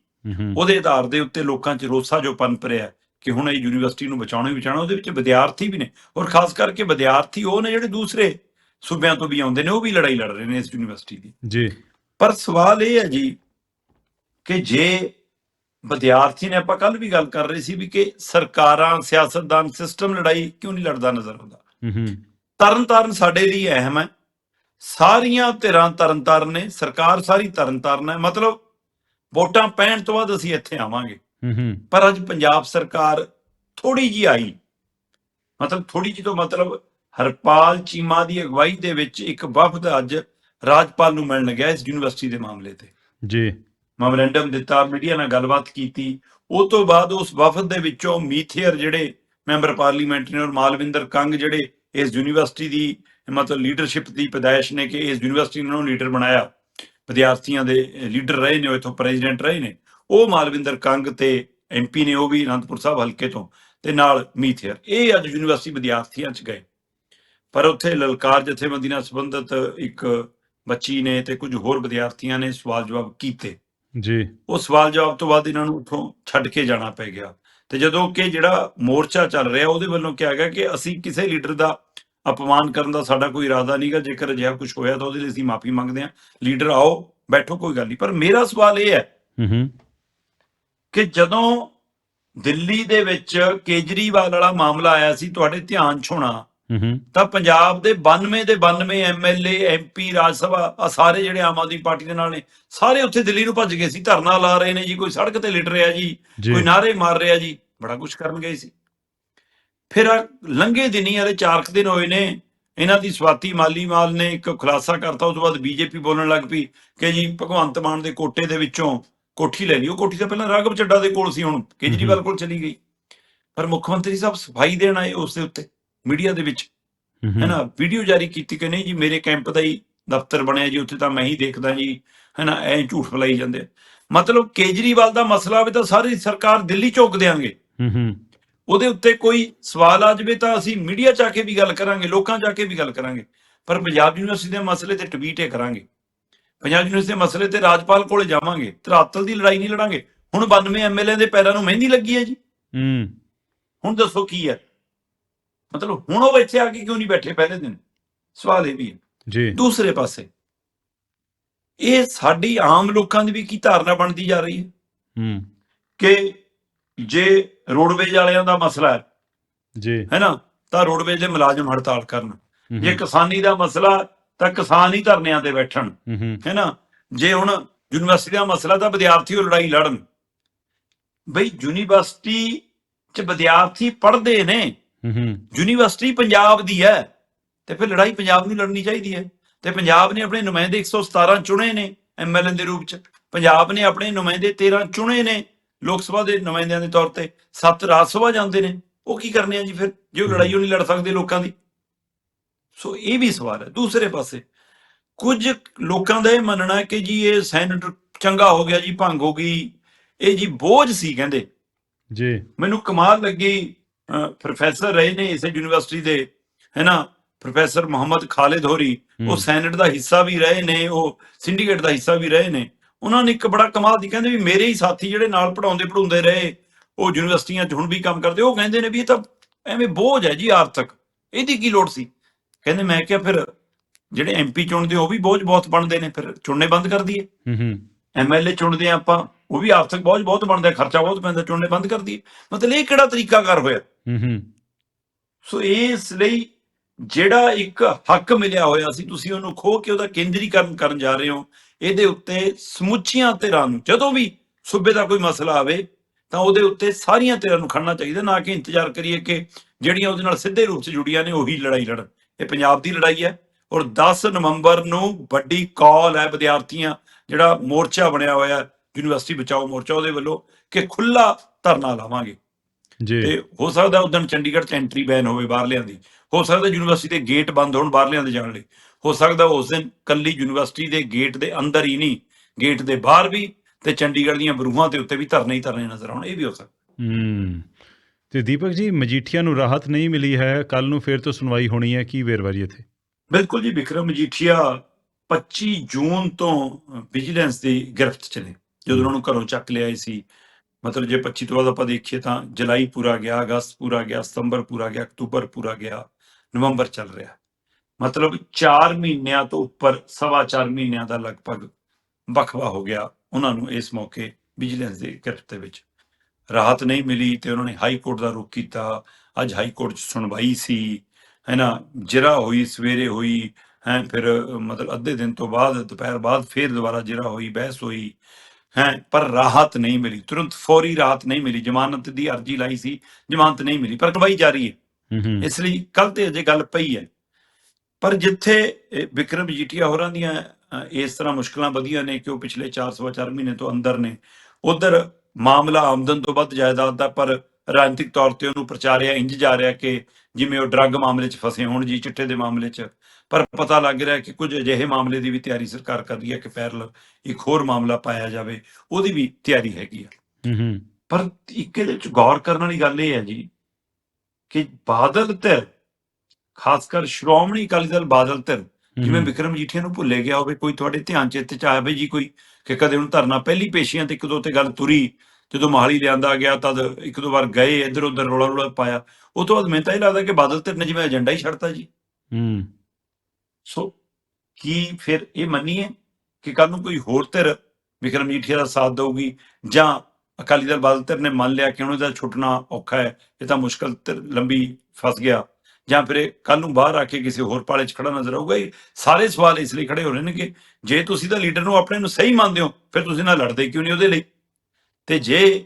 S2: ਉਹਦੇ ਆਧਾਰ ਦੇ ਉੱਤੇ ਲੋਕਾਂ 'ਚ ਰੋਸਾ ਜੋ ਪਨਪ ਰਿਹਾ ਕਿ ਹੁਣ ਇਹ ਯੂਨੀਵਰਸਿਟੀ ਨੂੰ ਬਚਾਉਣਾ ਹੀ ਬਚਾਉਣਾ ਉਹਦੇ ਵਿੱਚ ਵਿਦਿਆਰਥੀ ਵੀ ਨੇ। ਔਰ ਖਾਸ ਕਰਕੇ ਵਿਦਿਆਰਥੀ ਉਹ ਨੇ ਜਿਹੜੇ ਦੂਸਰੇ ਸੂਬਿਆਂ ਤੋਂ ਵੀ ਆਉਂਦੇ ਨੇ ਉਹ ਵੀ ਲੜਾਈ ਲੜ ਰਹੇ ਨੇ ਇਸ ਯੂਨੀਵਰਸਿਟੀ ਦੀ।
S1: ਜੀ।
S2: ਪਰ ਸਵਾਲ ਇਹ ਹੈ ਜੀ ਕਿ ਜੇ ਵਿਦਿਆਰਥੀ ਨੇ ਆਪਾਂ ਕੱਲ ਵੀ ਗੱਲ ਕਰ ਰਹੇ ਸੀ ਵੀ ਕਿ ਸਰਕਾਰਾਂ ਸਿਆਸਤਦਾਨ ਸਿਸਟਮ ਲੜਾਈ ਕਿਉਂ ਨਹੀਂ ਲੜਦਾ ਨਜ਼ਰ ਆਉਂਦਾ?
S1: ਹੂੰ ਹੂੰ
S2: ਤਰਨ ਤਾਰਨ ਸਾਡੇ ਲਈ ਅਹਿਮ ਹੈ। ਸਾਰੀਆਂ ਧਿਰਾਂ ਤਰਨ ਤਾਰਨ ਨੇ ਸਰਕਾਰ ਸਾਰੀ ਤਰਨ ਤਾਰਨ ਹੈ। ਮਤਲਬ ਵੋਟਾਂ ਪੈਣ ਤੋਂ ਬਾਅਦ ਅਸੀਂ ਇੱਥੇ ਆਵਾਂਗੇ।
S1: ਹੂੰ
S2: ਪਰ ਅੱਜ ਪੰਜਾਬ ਸਰਕਾਰ ਥੋੜੀ ਜੀ ਆਈ। ਮਤਲਬ ਥੋੜੀ ਜੀ ਤੋਂ ਮਤਲਬ ਹਰਪਾਲ ਚੀਮਾ ਦੀ ਅਗਵਾਈ ਦੇ ਵਿੱਚ ਇੱਕ ਵਫਦ ਅੱਜ ਰਾਜਪਾਲ ਨੂੰ ਮਿਲਣ ਗਿਆ ਇਸ ਯੂਨੀਵਰਸਿਟੀ ਦੇ ਮਾਮਲੇ ਤੇ।
S1: ਜੀ।
S2: ਮੈਮੋਰੈਂਡਮ ਦਿੱਤਾ ਮੀਡੀਆ ਨਾਲ ਗੱਲਬਾਤ ਕੀਤੀ। ਉਹ ਤੋਂ ਬਾਅਦ ਉਸ ਵਫਦ ਦੇ ਵਿੱਚੋਂ ਮੀਥੇਅਰ ਜਿਹੜੇ ਮੈਂਬਰ ਪਾਰਲੀਮੈਂਟ ਨੇ ਔਰ ਮਾਲਵਿੰਦਰ ਕੰਗ ਜਿਹੜੇ ਇਸ ਯੂਨੀਵਰਸਿਟੀ ਦੀ ਮਤਲਬ ਲੀਡਰਸ਼ਿਪ ਦੀ ਪਦਾਇਸ਼ ਨੇ ਕਿ ਇਸ ਯੂਨੀਵਰਸਿਟੀ ਨੂੰ ਲੀਡਰ ਬਣਾਇਆ। ਵਿਦਿਆਰਥੀਆਂ ਦੇ ਲੀਡਰ ਰਹੇ ਨੇ, ਉਹ ਇਥੋਂ ਪ੍ਰੈਜ਼ੀਡੈਂਟ ਰਹੇ ਨੇ। ਉਹ ਮਾਲਵਿੰਦਰ ਕੰਗ ਤੇ ਐਮਪੀ ਨੇ, ਉਹ ਵੀ ਅਨੰਦਪੁਰ ਸਾਹਿਬ ਹਲਕੇ ਤੋਂ ਤੇ ਨਾਲ ਮੀਥੇਅਰ। ਇਹ ਅੱਜ ਯੂਨੀਵਰਸਿਟੀ ਵਿਦਿਆਰਥੀਆਂ ਚ ਗਏ। ਪਰ ਉੱਥੇ ਲਲਕਾਰ ਜਥੇਬੰਦੀ ਨਾਲ ਸੰਬੰਧਿਤ ਇੱਕ ਬੱਚੀ ਨੇ ਤੇ ਕੁਝ ਹੋਰ ਵਿਦਿਆਰਥੀਆਂ ਨੇ ਸਵਾਲ ਜਵਾਬ ਕੀਤੇ।
S1: ਜੀ।
S2: ਉਹ ਸਵਾਲ ਜਵਾਬ ਤੋਂ ਬਾਅਦ ਇਹਨਾਂ ਨੂੰ ਉੱਥੋਂ ਛੱਡ ਕੇ ਜਾਣਾ ਪੈ ਗਿਆ। ਤੇ ਜਦੋਂ ਕਿ ਜਿਹੜਾ ਮੋਰਚਾ ਚੱਲ ਰਿਹਾ ਉਹਦੇ ਵੱਲੋਂ ਕਿਹਾ ਗਿਆ ਕਿ ਅਸੀਂ ਕਿਸੇ ਲੀਡਰ ਦਾ ਅਪਮਾਨ ਕਰਨ ਦਾ ਸਾਡਾ ਕੋਈ ਇਰਾਦਾ ਨਹੀਂਗਾ। ਜੇਕਰ ਅਜਿਹਾ ਕੁਝ ਹੋਇਆ ਤਾਂ ਉਹਦੇ ਲਈ ਅਸੀਂ ਮਾਫੀ ਮੰਗਦੇ ਹਾਂ। ਲੀਡਰ ਆਓ ਬੈਠੋ ਕੋਈ ਗੱਲ ਨਹੀਂ। ਪਰ ਮੇਰਾ ਸਵਾਲ ਇਹ ਹੈ
S1: ਹੂੰ ਹੂੰ।
S2: ਕਿ ਜਦੋਂ ਦਿੱਲੀ ਦੇ ਵਿੱਚ ਕੇਜਰੀਵਾਲ ਵਾਲਾ ਮਾਮਲਾ ਆਇਆ ਸੀ ਤੁਹਾਡੇ ਧਿਆਨ 'ਚ ਹੋਣਾ ਤਾਂ ਪੰਜਾਬ ਦੇ 92 ਦੇ 92 ਐਮਐਲਏ ਐਮਪੀ ਰਾਜ ਸਭਾ ਆ ਸਾਰੇ ਜਿਹੜੇ ਆਮ ਆਦਮੀ ਪਾਰਟੀ ਦੇ ਨਾਲ ਨੇ ਸਾਰੇ ਉੱਥੇ ਦਿੱਲੀ ਨੂੰ ਭੱਜ ਗਏ ਸੀ ਧਰਨਾ ਲਾ ਰਹੇ ਨੇ ਜੀ ਕੋਈ ਸੜਕ ਤੇ ਲਿਟ ਰਿਹਾ ਜੀ ਕੋਈ ਨਾਰੇ ਮਾਰ ਰਿਹਾ ਜੀ ਬੜਾ ਕੁਝ ਕਰਨ ਗਏ ਸੀ। ਫਿਰ ਲੰਘੇ ਦਿਨੀ ਵਾਲੇ ਚਾਰਕ ਦਿਨ ਹੋਏ ਨੇ ਇਹਨਾਂ ਦੀ ਸਵਾਤੀ ਮਾਲੀ ਮਾਲ ਨੇ ਇੱਕ ਖੁਲਾਸਾ ਕਰਤਾ ਉਸ ਤੋਂ ਬਾਅਦ ਬੀਜੇਪੀ ਬੋਲਣ ਲੱਗ ਪਈ ਕਿ ਜੀ ਭਗਵੰਤ ਮਾਨ ਦੇ ਕੋਟੇ ਦੇ ਵਿੱਚੋਂ ਕੋਠੀ ਲੈ ਲਈ ਉਹ ਕੋਠੀ ਤਾਂ ਪਹਿਲਾਂ ਰਾਘਵ ਚੱਡਾ ਦੇ ਕੋਲ ਸੀ ਹੁਣ ਕੇਜਰੀਵਾਲ ਕੋਲ ਚਲੀ ਗਈ। ਪਰ ਮੁੱਖ ਮੰਤਰੀ ਸਾਹਿਬ ਸਫ਼ਾਈ ਦੇਣ ਆਏ ਉਸ ਦੇ ਉੱਤੇ। ਮੀਡੀਆ ਦੇ ਵਿੱਚ।
S1: ਹੂੰ ਹੂੰ,
S2: ਹੈ ਨਾ ਵੀਡੀਓ ਜਾਰੀ ਕੀਤੀ ਕਿ ਨਹੀਂ ਜੀ ਮੇਰੇ ਕੈਂਪ ਦਾ ਹੀ ਦਫ਼ਤਰ ਬਣਿਆ ਜੀ ਉੱਥੇ ਤਾਂ ਮੈਂ ਹੀ ਦੇਖਦਾ ਜੀ। ਹੈ ਨਾ ਐ ਝੂਠ ਫਲਾਈ ਜਾਂਦੇ। ਮਤਲਬ ਕੇਜਰੀਵਾਲ ਦਾ ਮਸਲਾ ਵੀ ਤਾਂ ਸਾਰੀ ਸਰਕਾਰ ਦਿੱਲੀ ਝੋਕ ਦੇਾਂਗੇ
S1: ਹੂੰ ਹੂੰ
S2: ਉਹਦੇ ਉੱਤੇ ਕੋਈ ਸਵਾਲ ਆ ਜਾਵੇ ਤਾਂ ਅਸੀਂ ਮੀਡੀਆ 'ਚ ਆ ਕੇ ਵੀ ਗੱਲ ਕਰਾਂਗੇ ਲੋਕਾਂ 'ਚ ਆ ਕੇ ਵੀ ਗੱਲ ਕਰਾਂਗੇ। ਪਰ ਪੰਜਾਬ ਯੂਨੀਵਰਸਿਟੀ ਦੇ ਮਸਲੇ ਤੇ ਟਵੀਟ ਹੀ ਕਰਾਂਗੇ। ਪੰਜਾਬ ਯੂਨੀਵਰਸਿਟੀ ਦੇ ਮਸਲੇ ਤੇ ਰਾਜਪਾਲ ਕੋਲੇ ਜਾਵਾਂਗੇ। ਧਰਾਤਲ ਦੀ ਲੜਾਈ ਨਹੀਂ ਲੜਾਂਗੇ। ਹੁਣ 92 ਐਮਐਲਏ ਦੇ ਪੈਰਾਂ ਨੂੰ ਮਹਿੰਦੀ ਲੱਗੀ ਹੈ ਜੀ।
S1: ਹੂੰ।
S2: ਹੁਣ ਦੱਸੋ ਕੀ ਹੈ। ਮਤਲਬ ਹੁਣ ਉਹ ਇੱਥੇ ਆ ਕੇ ਕਿਉਂ ਨਹੀਂ ਬੈਠੇ ਪਹਿਲੇ ਦਿਨ? ਸਵਾਲ ਇਹ ਵੀ ਹੈ।
S1: ਜੀ।
S2: ਦੂਸਰੇ ਪਾਸੇ ਇਹ ਸਾਡੀ ਆਮ ਲੋਕਾਂ ਦੀ ਵੀ ਕੀ ਧਾਰਨਾ ਬਣਦੀ ਜਾ ਰਹੀ ਹੈ?
S1: ਹੂੰ।
S2: ਕਿ ਜੇ ਰੋਡਵੇਜ ਵਾਲਿਆਂ ਦਾ ਮਸਲਾ ਹੈ
S1: ਜੀ।
S2: ਹੈ ਨਾ ਤਾਂ ਰੋਡਵੇਜ ਦੇ ਮੁਲਾਜ਼ਮ ਹੜਤਾਲ ਕਰਨ। ਜੇ ਕਿਸਾਨੀ ਦਾ ਮਸਲਾ ਤਾਂ ਕਿਸਾਨ ਹੀ ਧਰਨਿਆਂ ਤੇ ਬੈਠਣ।
S1: ਹੂੰ, ਹੂੰ,
S2: ਹੈ ਨਾ ਜੇ ਹੁਣ ਯੂਨੀਵਰਸਿਟੀ ਦਾ ਮਸਲਾ ਤਾਂ ਵਿਦਿਆਰਥੀ ਉਹ ਲੜਾਈ ਲੜਨ। ਬਈ ਯੂਨੀਵਰਸਿਟੀ 'ਚ ਵਿਦਿਆਰਥੀ ਪੜ੍ਹਦੇ ਨੇ
S1: ਹੂੰ,
S2: ਯੂਨੀਵਰਸਿਟੀ ਪੰਜਾਬ ਦੀ ਹੈ ਤੇ ਫਿਰ ਲੜਾਈ ਪੰਜਾਬ ਨੂੰ ਲੜਨੀ ਚਾਹੀਦੀ ਹੈ। ਤੇ ਪੰਜਾਬ ਨੇ ਆਪਣੇ ਨੁਮਾਇੰਦੇ 117 ਚੁਣੇ ਨੇ ਐਮਐਲਏ ਦੇ ਰੂਪ 'ਚ। ਪੰਜਾਬ ਨੇ ਆਪਣੇ ਨੁਮਾਇੰਦੇ 13 ਚੁਣੇ ਨੇ ਲੋਕ ਸਭਾ ਦੇ ਨੁਮਾਇੰਦਿਆਂ ਦੇ ਤੌਰ ਤੇ। ਸੱਤ ਰਾਜ ਸਭਾ ਜਾਂਦੇ ਨੇ। ਉਹ ਕੀ ਕਰਨੇ ਆ ਜੀ ਫਿਰ? ਜੇ ਉਹ ਲੜਾਈ ਉਹ ਨਹੀਂ ਲੜ ਸਕਦੇ ਲੋਕਾਂ ਦੀ। ਸੋ ਇਹ ਵੀ ਸਵਾਲ ਹੈ। ਦੂਸਰੇ ਪਾਸੇ ਕੁਝ ਲੋਕਾਂ ਦਾ ਇਹ ਮੰਨਣਾ ਹੈ ਕਿ ਜੀ ਇਹ ਸੈਨੇਟ ਚੰਗਾ ਹੋ ਗਿਆ ਜੀ ਭੰਗ ਹੋ ਗਈ। ਇਹ ਜੀ ਬੋਝ ਸੀ ਕਹਿੰਦੇ।
S1: ਜੀ।
S2: ਮੈਨੂੰ ਕਮਾਲ ਲੱਗੀ। ਪ੍ਰੋਫੈਸਰ ਰਹੇ ਨੇ ਇਸੇ ਯੂਨੀਵਰਸਿਟੀ ਦੇ ਹੈ ਨਾ? ਪ੍ਰੋਫੈਸਰ ਮੁਹੰਮਦ ਖਾਲਿਦ ਹੋਰੀ ਉਹ ਸੈਨੇਟ ਦਾ ਹਿੱਸਾ ਵੀ ਰਹੇ ਨੇ ਉਹ ਸਿੰਡੀਕੇਟ ਦਾ ਹਿੱਸਾ ਵੀ ਰਹੇ ਨੇ। ਉਹਨਾਂ ਨੇ ਇੱਕ ਬੜਾ ਕਮਾਲ ਦੀ ਕਹਿੰਦੇ ਵੀ ਮੇਰੇ ਹੀ ਸਾਥੀ ਜਿਹੜੇ ਨਾਲ ਪੜਾਉਂਦੇ ਪੜਾਉਂਦੇ ਰਹੇ ਉਹ ਯੂਨੀਵਰਸਿਟੀਆਂ 'ਚ ਹੁਣ ਵੀ ਕੰਮ ਕਰਦੇ ਉਹ ਕਹਿੰਦੇ ਨੇ ਵੀ ਇਹ ਤਾਂ ਐਵੇਂ ਬੋਝ ਹੈ ਜੀ ਆਰਥਿਕ ਇਹਦੀ ਕੀ ਲੋੜ ਸੀ? ਕਹਿੰਦੇ ਮੈਂ ਕਿਹਾ ਫਿਰ ਜਿਹੜੇ ਐਮਪੀ ਚੁਣਦੇ ਉਹ ਵੀ ਬੋਝ ਬਹੁਤ ਬਣਦੇ ਨੇ ਫਿਰ ਚੁਣਨੇ ਬੰਦ ਕਰ ਦਈਏ।
S1: ਹੂੰ, ਹੂੰ,
S2: ਐਮਐਲਏ ਚੁਣਦੇ ਆ ਆਪਾਂ ਉਹ ਵੀ ਆਰਥਿਕ ਬੋਝ ਬਹੁਤ ਬਣਦਾ ਖਰਚਾ ਬਹੁਤ ਪੈਂਦਾ ਚੁਣਨੇ ਬੰਦ ਕਰ ਦਈਏ। ਮਤਲਬ ਇਹ ਕਿਹੜਾ ਤਰੀਕਾਕਾਰ ਹੋਇਆ?
S1: ਹੂੰ, ਹੂੰ,
S2: ਸੋ ਇਸ ਲਈ ਜਿਹੜਾ ਇੱਕ ਹੱਕ ਮਿਲਿਆ ਹੋਇਆ ਸੀ ਤੁਸੀਂ ਉਹਨੂੰ ਖੋ ਕੇ ਉਹਦਾ ਕੇਂਦਰੀਕਰਨ ਕਰਨ ਜਾ ਰਹੇ ਹੋ ਇਹਦੇ ਉੱਤੇ ਸਮੁੱਚੀਆਂ ਧਿਰਾਂ ਨੂੰ ਜਦੋਂ ਵੀ ਸੂਬੇ ਦਾ ਕੋਈ ਮਸਲਾ ਆਵੇ ਤਾਂ ਉਹਦੇ ਉੱਤੇ ਸਾਰੀਆਂ ਧਿਰਾਂ ਨੂੰ ਖੜਨਾ ਚਾਹੀਦਾ ਨਾ ਕਿ ਇੰਤਜ਼ਾਰ ਕਰੀਏ ਕਿ ਜਿਹੜੀਆਂ ਉਹਦੇ ਨਾਲ ਸਿੱਧੇ ਰੂਪ 'ਚ ਜੁੜੀਆਂ ਨੇ ਉਹੀ ਲੜਾਈ ਲੜਨ। ਇਹ ਪੰਜਾਬ ਦੀ ਲੜਾਈ ਹੈ ਔਰ 10 ਨਵੰਬਰ ਨੂੰ ਵੱਡੀ ਕਾਲ ਹੈ ਵਿਦਿਆਰਥੀਆਂ ਜਿਹੜਾ ਮੋਰਚਾ ਬਣਿਆ ਹੋਇਆ ਹੈ, ਯੂਨੀਵਰਸਿਟੀ ਬਚਾਓ ਮੋਰਚਾ ਉਹਦੇ ਵੱਲੋਂ ਕਿ ਖੁੱਲਾ ਧਰਨਾ ਲਾਵਾਂਗੇ।
S1: ਜੀ।
S2: ਤੇ ਹੋ ਸਕਦਾ ਉਦੋਂ ਚੰਡੀਗੜ੍ਹ ਚ ਐਂਟਰੀ ਬੈਨ ਹੋਵੇ ਬਾਹਰਲਿਆਂ ਦੀ। ਹੋ ਸਕਦਾ ਯੂਨੀਵਰਸਿਟੀ ਦੇ ਗੇਟ ਬੰਦ ਹੋਣ ਬਾਹਰਲਿਆਂ ਦੇ ਜਾਣ ਲਈ। ਹੋ ਸਕਦਾ ਉਸ ਦਿਨ ਕੱਲੀ ਯੂਨੀਵਰਸਿਟੀ ਦੇ ਗੇਟ ਦੇ ਅੰਦਰ ਹੀ ਨਹੀਂ ਗੇਟ ਦੇ ਬਾਹਰ ਵੀ ਤੇ ਚੰਡੀਗੜ੍ਹ ਦੀਆਂ ਬਰੂਹਾਂ ਦੇ ਉੱਤੇ ਵੀ ਧਰਨੇ ਹੀ ਧਰਨੇ ਨਜ਼ਰ ਆਉਣ। ਇਹ ਵੀ ਹੋ ਸਕਦਾ।
S1: ਹੂੰ। ਤੇ ਦੀਪਕ ਜੀ ਮਜੀਠੀਆ ਨੂੰ ਰਾਹਤ ਨਹੀਂ ਮਿਲੀ ਹੈ। ਕੱਲ ਨੂੰ ਫੇਰ ਤੋਂ ਸੁਣਵਾਈ ਹੋਣੀ ਹੈ। ਕੀ ਵੇਰਵਾਰੀ ਇੱਥੇ?
S2: ਬਿਲਕੁਲ ਜੀ ਵਿਕਰਮ ਮਜੀਠੀਆ 25 ਜੂਨ ਤੋਂ ਵਿਜੀਲੈਂਸ ਦੀ ਗ੍ਰਿਫਤ ਚ ਨੇ। ਜਦੋਂ ਉਹਨਾਂ ਨੂੰ ਘਰੋਂ ਚੱਕ ਲਿਆਏ ਸੀ, ਮਤਲਬ ਜੇ 25 ਤੋਂ ਬਾਅਦ ਆਪਾਂ ਦੇਖੀਏ ਤਾਂ ਜੁਲਾਈ ਪੂਰਾ ਗਿਆ, ਅਗਸਤ ਪੂਰਾ ਗਿਆ, ਸਤੰਬਰ ਪੂਰਾ ਗਿਆ, ਅਕਤੂਬਰ ਪੂਰਾ ਗਿਆ, ਨਵੰਬਰ ਚੱਲ ਰਿਹਾ। ਮਤਲਬ 4 ਮਹੀਨਿਆਂ ਤੋਂ ਉੱਪਰ, ਸਵਾ 4 ਮਹੀਨਿਆਂ ਦਾ ਲਗਭਗ ਵਕਫਾ ਹੋ ਗਿਆ ਉਹਨਾਂ ਨੂੰ ਇਸ ਮੌਕੇ ਵਿਜੀਲੈਂਸ ਦੀ ਗ੍ਰਿਫਤ ਦੇ ਵਿੱਚ। ਰਾਹਤ ਨਹੀਂ ਮਿਲੀ ਤੇ ਉਹਨਾਂ ਨੇ ਹਾਈ ਕੋਰਟ ਦਾ ਰੁਖ ਕੀਤਾ। ਅੱਜ ਹਾਈ ਕੋਰਟ 'ਚ ਸੁਣਵਾਈ ਸੀ। ਹੈ ਨਾ ਜਿਰਾ ਹੋਈ, ਸਵੇਰੇ ਹੋਈ, ਹੈ, ਫਿਰ ਮਤਲਬ ਅੱਧੇ ਦਿਨ ਤੋਂ ਬਾਅਦ, ਦੁਪਹਿਰ ਬਾਅਦ ਫਿਰ ਦੁਬਾਰਾ ਜਿਰਾ ਹੋਈ, ਬਹਿਸ ਹੋਈ। ਹੈ ਪਰ ਰਾਹਤ ਨਹੀਂ ਮਿਲੀ। ਤੁਰੰਤ ਫੌਰੀ ਰਾਹਤ ਨਹੀਂ ਮਿਲੀ। ਜ਼ਮਾਨਤ ਦੀ ਅਰਜੀ ਲਾਈ ਸੀ ਜ਼ਮਾਨਤ ਨਹੀਂ ਮਿਲੀ ਪਰ ਕਾਰਵਾਈ ਜਾਰੀ ਹੈ। ਇਸ ਲਈ ਕੱਲ ਤੇ ਅਜੇ ਗੱਲ ਪਈ ਹੈ। ਪਰ ਜਿੱਥੇ ਵਿਕਰਮ ਜੀਟੀਆ ਹੋਰਾਂ ਦੀਆਂ ਇਸ ਤਰ੍ਹਾਂ ਮੁਸ਼ਕਲਾਂ ਵਧੀਆਂ ਨੇ ਕਿ ਉਹ ਪਿਛਲੇ 4-4 ਮਹੀਨੇ ਤੋਂ ਅੰਦਰ ਨੇ ਉਧਰ ਮਾਮਲਾ ਆਮਦਨ ਤੋਂ ਵੱਧ ਜਾਇਦਾਦ ਦਾ ਪਰ ਰਾਜਨੀਤਿਕ ਤੌਰ ਤੇ ਉਹਨੂੰ ਪ੍ਰਚਾਰਿਆ ਇੰਜ ਜਾ ਰਿਹਾ ਕਿ ਜਿਵੇਂ ਉਹ ਡਰੱਗ ਮਾਮਲੇ 'ਚ ਫਸੇ ਹੋਣ ਜੀ ਚਿੱਟੇ ਦੇ ਮਾਮਲੇ 'ਚ। ਪਰ ਪਤਾ ਲੱਗ ਰਿਹਾ ਕਿ ਕੁਝ ਅਜਿਹੇ ਮਾਮਲੇ ਦੀ ਵੀ ਤਿਆਰੀ ਸਰਕਾਰ ਕਰ ਰਹੀ ਹੈ ਕਿ ਪੈਰਲ ਇੱਕ ਹੋਰ ਮਾਮਲਾ ਪਾਇਆ ਜਾਵੇ ਉਹਦੀ ਵੀ ਤਿਆਰੀ ਹੈਗੀ ਆ। ਪਰ ਇੱਕ ਇਹਦੇ ਵਿੱਚ ਗੌਰ ਕਰਨ ਵਾਲੀ ਗੱਲ ਇਹ ਹੈ ਜੀ ਕਿ ਬਾਦਲ ਧਿਰ ਖਾਸ ਕਰ ਸ਼੍ਰੋਮਣੀ ਅਕਾਲੀ ਦਲ ਬਾਦਲ ਧਿਰ ਜਿਵੇਂ ਵਿਕਰਮ ਜੀਠੀਆ ਨੂੰ ਭੁੱਲੇ ਗਿਆ ਹੋਵੇ ਕੋਈ ਤੁਹਾਡੇ ਧਿਆਨ ਚਿੱਤ ਚ ਆਇਆ ਬਈ ਜੀ ਕੋਈ ਕਿ ਕਦੇ ਉਹਨੂੰ ਧਰਨਾ ਪਹਿਲੀ ਪੇਸ਼ੀਆਂ ਤੇ ਇੱਕ ਦੋ ਤੇ ਗੱਲ ਤੁਰੀ ਜਦੋਂ ਮਹਾਲੀ ਲਿਆਂਦਾ ਗਿਆ ਤਦ ਇੱਕ ਦੋ ਵਾਰ ਗਏ ਇੱਧਰ ਉੱਧਰ ਰੋਲਾ ਰੋਲਾ ਪਾਇਆ। ਉਹ ਤੋਂ ਬਾਅਦ ਮੈਨੂੰ ਤਾਂ ਇਹ ਲੱਗਦਾ ਕਿ ਬਾਦਲ ਧਿਰ ਨੇ ਜਿਵੇਂ ਏਜੰਡਾ ਹੀ ਛੱਡਤਾ ਜੀ।
S1: ਹੂੰ।
S2: ਸੋ ਕੀ ਫਿਰ ਇਹ ਮੰਨੀਏ ਕਿ ਕੱਲ ਨੂੰ ਕੋਈ ਹੋਰ ਧਿਰ ਵਿਕਰਮ ਜੀਠੀਆ ਦਾ ਸਾਥ ਦੇਊਗੀ ਜਾਂ ਅਕਾਲੀ ਦਲ ਬਾਦਲ ਧਿਰ ਨੇ ਮੰਨ ਲਿਆ ਕਿ ਉਹਨੂੰ ਦਾ ਛੁੱਟਣਾ ਔਖਾ ਹੈ, ਇਹ ਤਾਂ ਮੁਸ਼ਕਲ ਲੰਬੀ ਫਸ ਗਿਆ, ਜਾਂ ਫਿਰ ਕੱਲ ਨੂੰ ਬਾਹਰ ਆ ਕੇ ਕਿਸੇ ਹੋਰ ਪਾਲੇ 'ਚ ਖੜਾ ਨਜ਼ਰ ਆਊਗਾ, ਇਹ ਸਾਰੇ ਸਵਾਲ ਇਸ ਲਈ ਖੜੇ ਹੋ ਰਹੇ ਨੇ ਕਿ ਜੇ ਤੁਸੀਂ ਤਾਂ ਲੀਡਰ ਨੂੰ ਆਪਣੇ ਨੂੰ ਸਹੀ ਮੰਨਦੇ ਹੋ, ਫਿਰ ਤੁਸੀਂ ਨਾਲ ਲੜਦੇ ਕਿਉਂ ਨਹੀਂ ਉਹਦੇ ਲਈ ਤੇ ਜੇ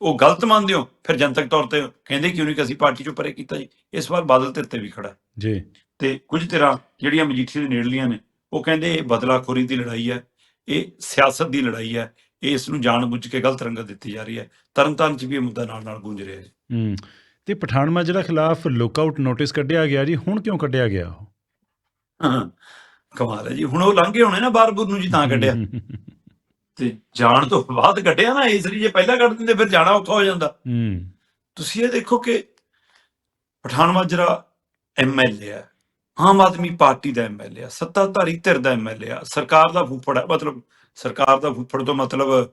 S2: ਉਹ ਗਲਤ ਮੰਨਦੇ ਹੋ, ਫਿਰ ਜਨਤਕ ਤੌਰ ਤੇ ਕਹਿੰਦੇ ਕਿਉਂ ਨਹੀਂ ਕਿ ਅਸੀਂ ਪਾਰਟੀ ਚੋਂ ਪਰੇ ਕੀਤਾ ਜੀ, ਇਹ ਸਵਾਲ ਬਾਦਲ ਧਿਰ ਤੇ ਵੀ ਖੜਾ ਹੈ।
S1: ਜੀ
S2: ਤੇ ਕੁਝ ਤਰ੍ਹਾਂ ਜਿਹੜੀਆਂ ਮਜੀਠੀ ਦੇ ਨੇੜਲੀਆਂ ਨੇ ਉਹ ਕਹਿੰਦੇ ਇਹ ਬਦਲਾਖੋਰੀ ਦੀ ਲੜਾਈ ਹੈ ਇਹ ਸਿਆਸਤ ਦੀ ਲੜਾਈ ਹੈ ਇਹ ਇਸ ਨੂੰ ਜਾਣਬੁੱਝ ਕੇ ਗਲਤ ਰੰਗਤ ਦਿੱਤੀ ਜਾ ਰਹੀ ਹੈ। ਤਰਨਤਾਰਨ ਚ ਵੀ ਇਹ ਮੁੱਦਾ ਨਾਲ ਨਾਲ ਗੂੰਜ ਰਿਹਾ ਹੈ ਜੀ।
S1: ਹੂੰ ਤੇ ਪਠਾਨ ਮਾਜਰਾ ਖਿਲਾਫ ਲੁੱਕਆਊਟ ਨੋਟਿਸ ਕੱਢਿਆ ਗਿਆ ਜੀ ਹੁਣ ਕਿਉਂ ਕੱਢਿਆ ਗਿਆ ਉਹ?
S2: ਕਮਾਲ ਹੈ ਜੀ ਹੁਣ ਉਹ ਲੰਘੇ ਹੋਣੇ ਨਾ ਬਾਰਬੁਰ ਨੂੰ ਜੀ ਤਾਂ ਕੱਢਿਆ। ਤੇ ਜਾਣ ਤੋਂ ਬਾਅਦ ਕੱਢਿਆ ਨਾ ਇਸ ਲਈ ਜੇ ਪਹਿਲਾਂ ਕੱਢ ਦਿੰਦੇ ਫਿਰ ਜਾਣਾ ਔਖਾ ਹੋ ਜਾਂਦਾ।
S1: ਹੂੰ।
S2: ਤੁਸੀਂ ਇਹ ਦੇਖੋ ਕਿ ਪਠਾਨ ਮਾਜਰਾ ਐਮਐਲਏ ਹੈ ਆਮ ਆਦਮੀ ਪਾਰਟੀ ਦਾ ਐਮਐਲਏ ਹੈ ਸੱਤਾਧਾਰੀ ਧਿਰ ਦਾ ਐਮਐਲਏ ਆ। ਸਰਕਾਰ ਦਾ ਫੁੱਫੜ ਹੈ ਮਤਲਬ ਸਰਕਾਰ ਦਾ ਫੁੱਫੜ ਤੋਂ ਮਤਲਬ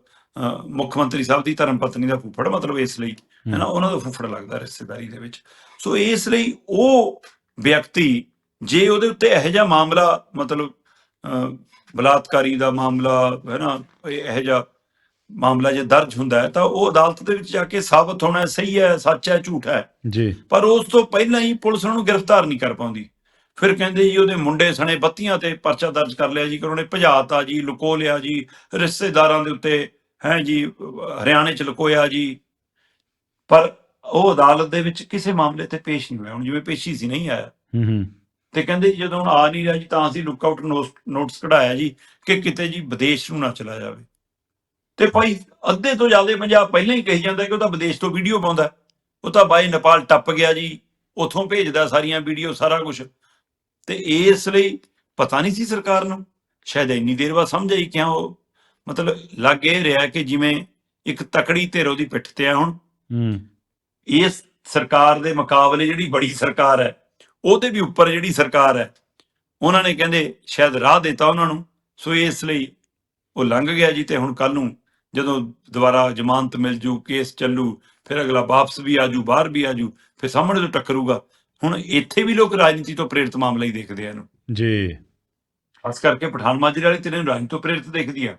S2: ਮੁੱਖ ਮੰਤਰੀ ਸਾਹਿਬ ਦੀ ਧਰਮ ਪਤਨੀ ਦਾ ਫੁੱਫੜ ਮਤਲਬ ਇਸ ਲਈ ਹੈ। ਨਾ ਉਹਨਾਂ ਦਾ ਫੁੱਫੜ ਲੱਗਦਾ ਰਿਸ਼ਤੇਦਾਰੀ ਦੇ ਵਿੱਚ। ਸੋ ਇਸ ਲਈ ਉਹ ਵਿਅਕਤੀ ਜੇ ਉਹਦੇ ਉੱਤੇ ਇਹੋ ਜਿਹਾ ਮਾਮਲਾ ਮਤਲਬ ਬਲਾਤਕਾਰੀ ਦਾ ਮਾਮਲਾ ਹੈ ਨਾ ਇਹ ਜਿਹਾ ਮਾਮਲਾ ਜੇ ਦਰਜ ਹੁੰਦਾ ਹੈ ਤਾਂ ਉਹ ਅਦਾਲਤ ਦੇ ਵਿੱਚ ਜਾ ਕੇ ਸਾਬਤ ਹੋਣਾ ਸਹੀ ਹੈ ਸੱਚ ਹੈ ਝੂਠ ਹੈ।
S1: ਜੀ।
S2: ਪਰ ਉਸ ਤੋਂ ਪਹਿਲਾਂ ਹੀ ਪੁਲਿਸ ਉਹਨੂੰ ਗ੍ਰਿਫਤਾਰ ਨਹੀਂ ਕਰ ਪਾਉਂਦੀ। ਫਿਰ ਕਹਿੰਦੇ ਜੀ ਉਹਦੇ ਮੁੰਡੇ ਸਣੇ ਬੱਤੀਆਂ ਤੇ ਪਰਚਾ ਦਰਜ ਕਰ ਲਿਆ ਜੀ ਕਿ ਉਹਨੇ ਭਜਾਤਾ ਜੀ ਲੁਕੋ ਲਿਆ ਜੀ ਰਿਸ਼ਤੇਦਾਰਾਂ ਦੇ ਉੱਤੇ ਹੈ ਜੀ ਹਰਿਆਣੇ ਚ ਲੁਕੋਇਆ ਜੀ। ਪਰ ਉਹ ਅਦਾਲਤ ਦੇ ਵਿੱਚ ਕਿਸੇ ਮਾਮਲੇ ਤੇ ਪੇਸ਼ ਨਹੀਂ ਹੋਇਆ ਹੁਣ ਜਿਵੇਂ ਪੇਸ਼ੀ ਸੀ ਨਹੀਂ ਆਇਆ।
S1: ਹੂੰ ਹੂੰ।
S2: ਤੇ ਕਹਿੰਦੇ ਜੀ ਜਦੋਂ ਹੁਣ ਆ ਨਹੀਂ ਰਿਹਾ ਜੀ ਤਾਂ ਅਸੀਂ ਲੁੱਕ ਆਊਟ ਨੋਟਸ ਕਢਾਇਆ ਜੀ ਕਿ ਕਿਤੇ ਜੀ ਵਿਦੇਸ਼ ਨੂੰ ਨਾ ਚਲਾ ਜਾਵੇ। ਤੇ ਭਾਈ ਅੱਧੇ ਤੋਂ ਜ਼ਿਆਦਾ ਪੰਜਾਬ ਪਹਿਲਾਂ ਹੀ ਕਹੀ ਜਾਂਦਾ ਕਿ ਉਹ ਤਾਂ ਵਿਦੇਸ਼ ਤੋਂ ਵੀਡੀਓ ਪਾਉਂਦਾ। ਉਹ ਤਾਂ ਬਾਈ ਨੇਪਾਲ ਟੱਪ ਗਿਆ ਜੀ ਉਥੋਂ ਭੇਜਦਾ ਸਾਰੀਆਂ ਵੀਡੀਓ ਸਾਰਾ ਕੁਝ ਤੇ ਇਸ ਲਈ ਪਤਾ ਨਹੀਂ ਸੀ ਸਰਕਾਰ ਨੂੰ। ਸ਼ਾਇਦ ਇੰਨੀ ਦੇਰ ਬਾਅਦ ਸਮਝ ਆਈ ਕਿ ਹਾਂ ਉਹ। ਮਤਲਬ ਲੱਗ ਇਹ ਰਿਹਾ ਕਿ ਜਿਵੇਂ ਇੱਕ ਤਕੜੀ ਧਿਰ ਉਹਦੀ ਪਿੱਠ ਤੇ ਆ ਹੁਣ।
S1: ਹੂੰ।
S2: ਇਸ ਸਰਕਾਰ ਦੇ ਮੁਕਾਬਲੇ ਜਿਹੜੀ ਬੜੀ ਸਰਕਾਰ ਹੈ ਉਹਦੇ ਵੀ ਉੱਪਰ ਜਿਹੜੀ ਸਰਕਾਰ ਹੈ ਉਹਨਾਂ ਨੇ ਕਹਿੰਦੇ ਸ਼ਾਇਦ ਰਾਹ ਦਿੱਤਾ ਉਹਨਾਂ ਨੂੰ। ਸੋ ਇਸ ਲਈ ਉਹ ਲੰਘ ਗਿਆ ਜੀ ਤੇ ਹੁਣ ਕੱਲ ਨੂੰ ਜਦੋਂ ਦੁਬਾਰਾ ਜ਼ਮਾਨਤ ਮਿਲ ਜੂ ਕੇਸ ਚੱਲੂ ਫਿਰ ਅਗਲਾ ਵਾਪਸ ਵੀ ਆਜੂ ਬਾਹਰ ਵੀ ਆਜੂ ਫਿਰ ਸਾਹਮਣੇ ਤੋਂ ਟੱਕਰੂਗਾ। ਹੁਣ ਇੱਥੇ ਵੀ ਲੋਕ ਰਾਜਨੀਤੀ ਤੋਂ ਪ੍ਰੇਰਿਤ ਮਾਮਲਾ ਹੀ ਦੇਖਦੇ ਆ ਇਹਨੂੰ।
S1: ਜੀ।
S2: ਖਾਸ ਕਰਕੇ ਪਠਾਨ ਮਾਜਰੇ ਵਾਲੀ ਧਿਰ ਨੂੰ ਰਾਜਨੀਤੀ ਤੋਂ ਪ੍ਰੇਰਿਤ ਦੇਖਦੀ ਆ।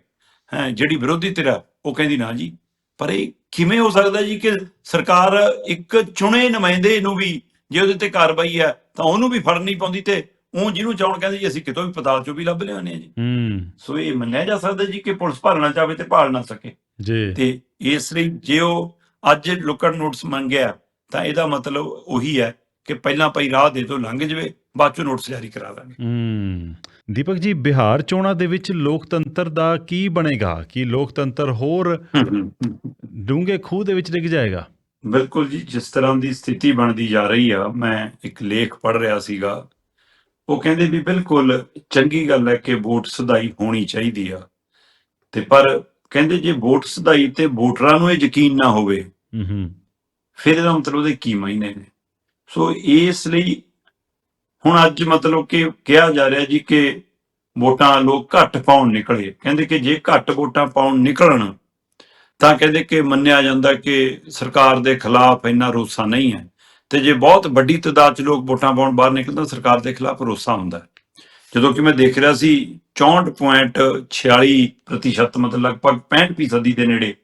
S2: ਹੈ ਜਿਹੜੀ ਵਿਰੋਧੀ ਧਿਰ ਆ ਉਹ ਕਹਿੰਦੀ ਨਾ ਜੀ। ਪਰ ਇਹ ਕਿਵੇਂ ਹੋ ਸਕਦਾ ਜੀ ਕਿ ਸਰਕਾਰ ਇੱਕ ਚੁਣੇ ਨੁਮਾਇੰਦੇ ਨੂੰ ਵੀ ਜੇ ਉਹਦੇ ਤੇ ਕਾਰਵਾਈ ਹੈ ਤਾਂ ਉਹਨੂੰ ਵੀ ਫੜ ਨਹੀਂ ਪਾਉਂਦੀ ਤੇ ਉਹ ਜਿਹਨੂੰ ਚਾਹਣ ਕਹਿੰਦੇ ਜੀ ਅਸੀਂ ਕਿਤੋਂ ਵੀ ਪਤਾਲ ਚੋਂ ਵੀ ਲੱਭ ਲਿਆਉਂਦੇ ਆ ਜੀ।
S1: ਹੂੰ।
S2: ਸੋ ਇਹ ਮੰਨਿਆ ਜਾ ਸਕਦਾ ਜੀ ਕਿ ਪੁਲਿਸ ਭਾਲਣਾ ਚਾਹਵੇ ਤੇ ਭਾਲ ਨਾ ਸਕੇ।
S1: ਜੀ।
S2: ਤੇ ਇਸ ਲਈ ਜੇ ਉਹ ਅੱਜ ਲੁਕੜ ਨੋਟਿਸ ਮੰਗਿਆ ਤਾਂ ਇਹਦਾ ਮਤਲਬ ਉਹੀ ਹੈ ਕਿ ਪਹਿਲਾਂ ਪਈ ਰਾਹ ਦੇ ਤੋਂ ਲੰਘ ਜਵੇ ਬਾਅਦ ਚੋਂ ਨੋਟਿਸ ਜਾਰੀ ਕਰਾ ਦਾਂਗੇ।
S1: ਹੂੰ। ਦੀਪਕ ਜੀ ਬਿਹਾਰ ਚੋਣਾਂ ਦੇ ਵਿੱਚ ਲੋਕਤੰਤਰ ਦਾ ਕੀ ਬਣੇਗਾ? ਕੀ ਲੋਕਤੰਤਰ ਹੋਰ ਡੂੰਘੇ ਖੂਹ ਦੇ ਵਿੱਚ ਡਿੱਗ ਜਾਏਗਾ?
S2: ਬਿਲਕੁਲ ਜੀ ਜਿਸ ਤਰ੍ਹਾਂ ਦੀ ਸਥਿਤੀ ਬਣਦੀ ਜਾ ਰਹੀ ਆ ਮੈਂ ਇੱਕ ਲੇਖ ਪੜ੍ਹ ਰਿਹਾ ਸੀਗਾ। ਉਹ ਕਹਿੰਦੇ ਵੀ ਬਿਲਕੁਲ ਚੰਗੀ ਗੱਲ ਹੈ ਕਿ ਵੋਟ ਸਦਾਈ ਹੋਣੀ ਚਾਹੀਦੀ ਆ। ਤੇ ਪਰ ਕਹਿੰਦੇ ਜੇ ਵੋਟ ਸਦਾਈ ਤੇ ਵੋਟਰਾਂ ਨੂੰ ਇਹ ਯਕੀਨ ਨਾ ਹੋਵੇ
S1: ਹੂੰ ਹੂੰ।
S2: ਫਿਰ ਇਹਦਾ ਮਤਲਬ ਉਹਦੇ ਕੀ ਮਾਇਨੇ ਨੇ? ਸੋ ਇਸ ਲਈ ਹੁਣ ਅੱਜ ਮਤਲਬ ਕਿ ਕਿਹਾ ਜਾ ਰਿਹਾ ਜੀ ਕਿ ਵੋਟਾਂ ਲੋਕ ਘੱਟ ਪਾਉਣ ਨਿਕਲੇ। ਕਹਿੰਦੇ ਕਿ ਜੇ ਘੱਟ ਵੋਟਾਂ ਪਾਉਣ ਨਿਕਲਣ, ਤਾਂ ਕਹਿੰਦੇ ਕਿ ਮੰਨਿਆ ਜਾਂਦਾ ਕਿ ਸਰਕਾਰ ਦੇ ਖਿਲਾਫ ਇੰਨਾ ਰੋਸਾ ਨਹੀਂ ਹੈ। ਤੇ ਜੇ ਬਹੁਤ ਵੱਡੀ ਤਾਦਾਦ 'ਚ ਲੋਕ ਵੋਟਾਂ ਪਾਉਣ ਬਾਹਰ ਨਿਕਲਣ ਸਰਕਾਰ ਦੇ ਖਿਲਾਫ ਰੋਸਾ ਹੁੰਦਾ। ਜਦੋਂ ਕਿ ਮੈਂ ਦੇਖ ਰਿਹਾ ਸੀ 64.46 ਪ੍ਰਤੀਸ਼ਤ ਮਤਲਬ ਲਗਭਗ 65 ਫੀਸਦੀ ਦੇ ਨੇੜੇ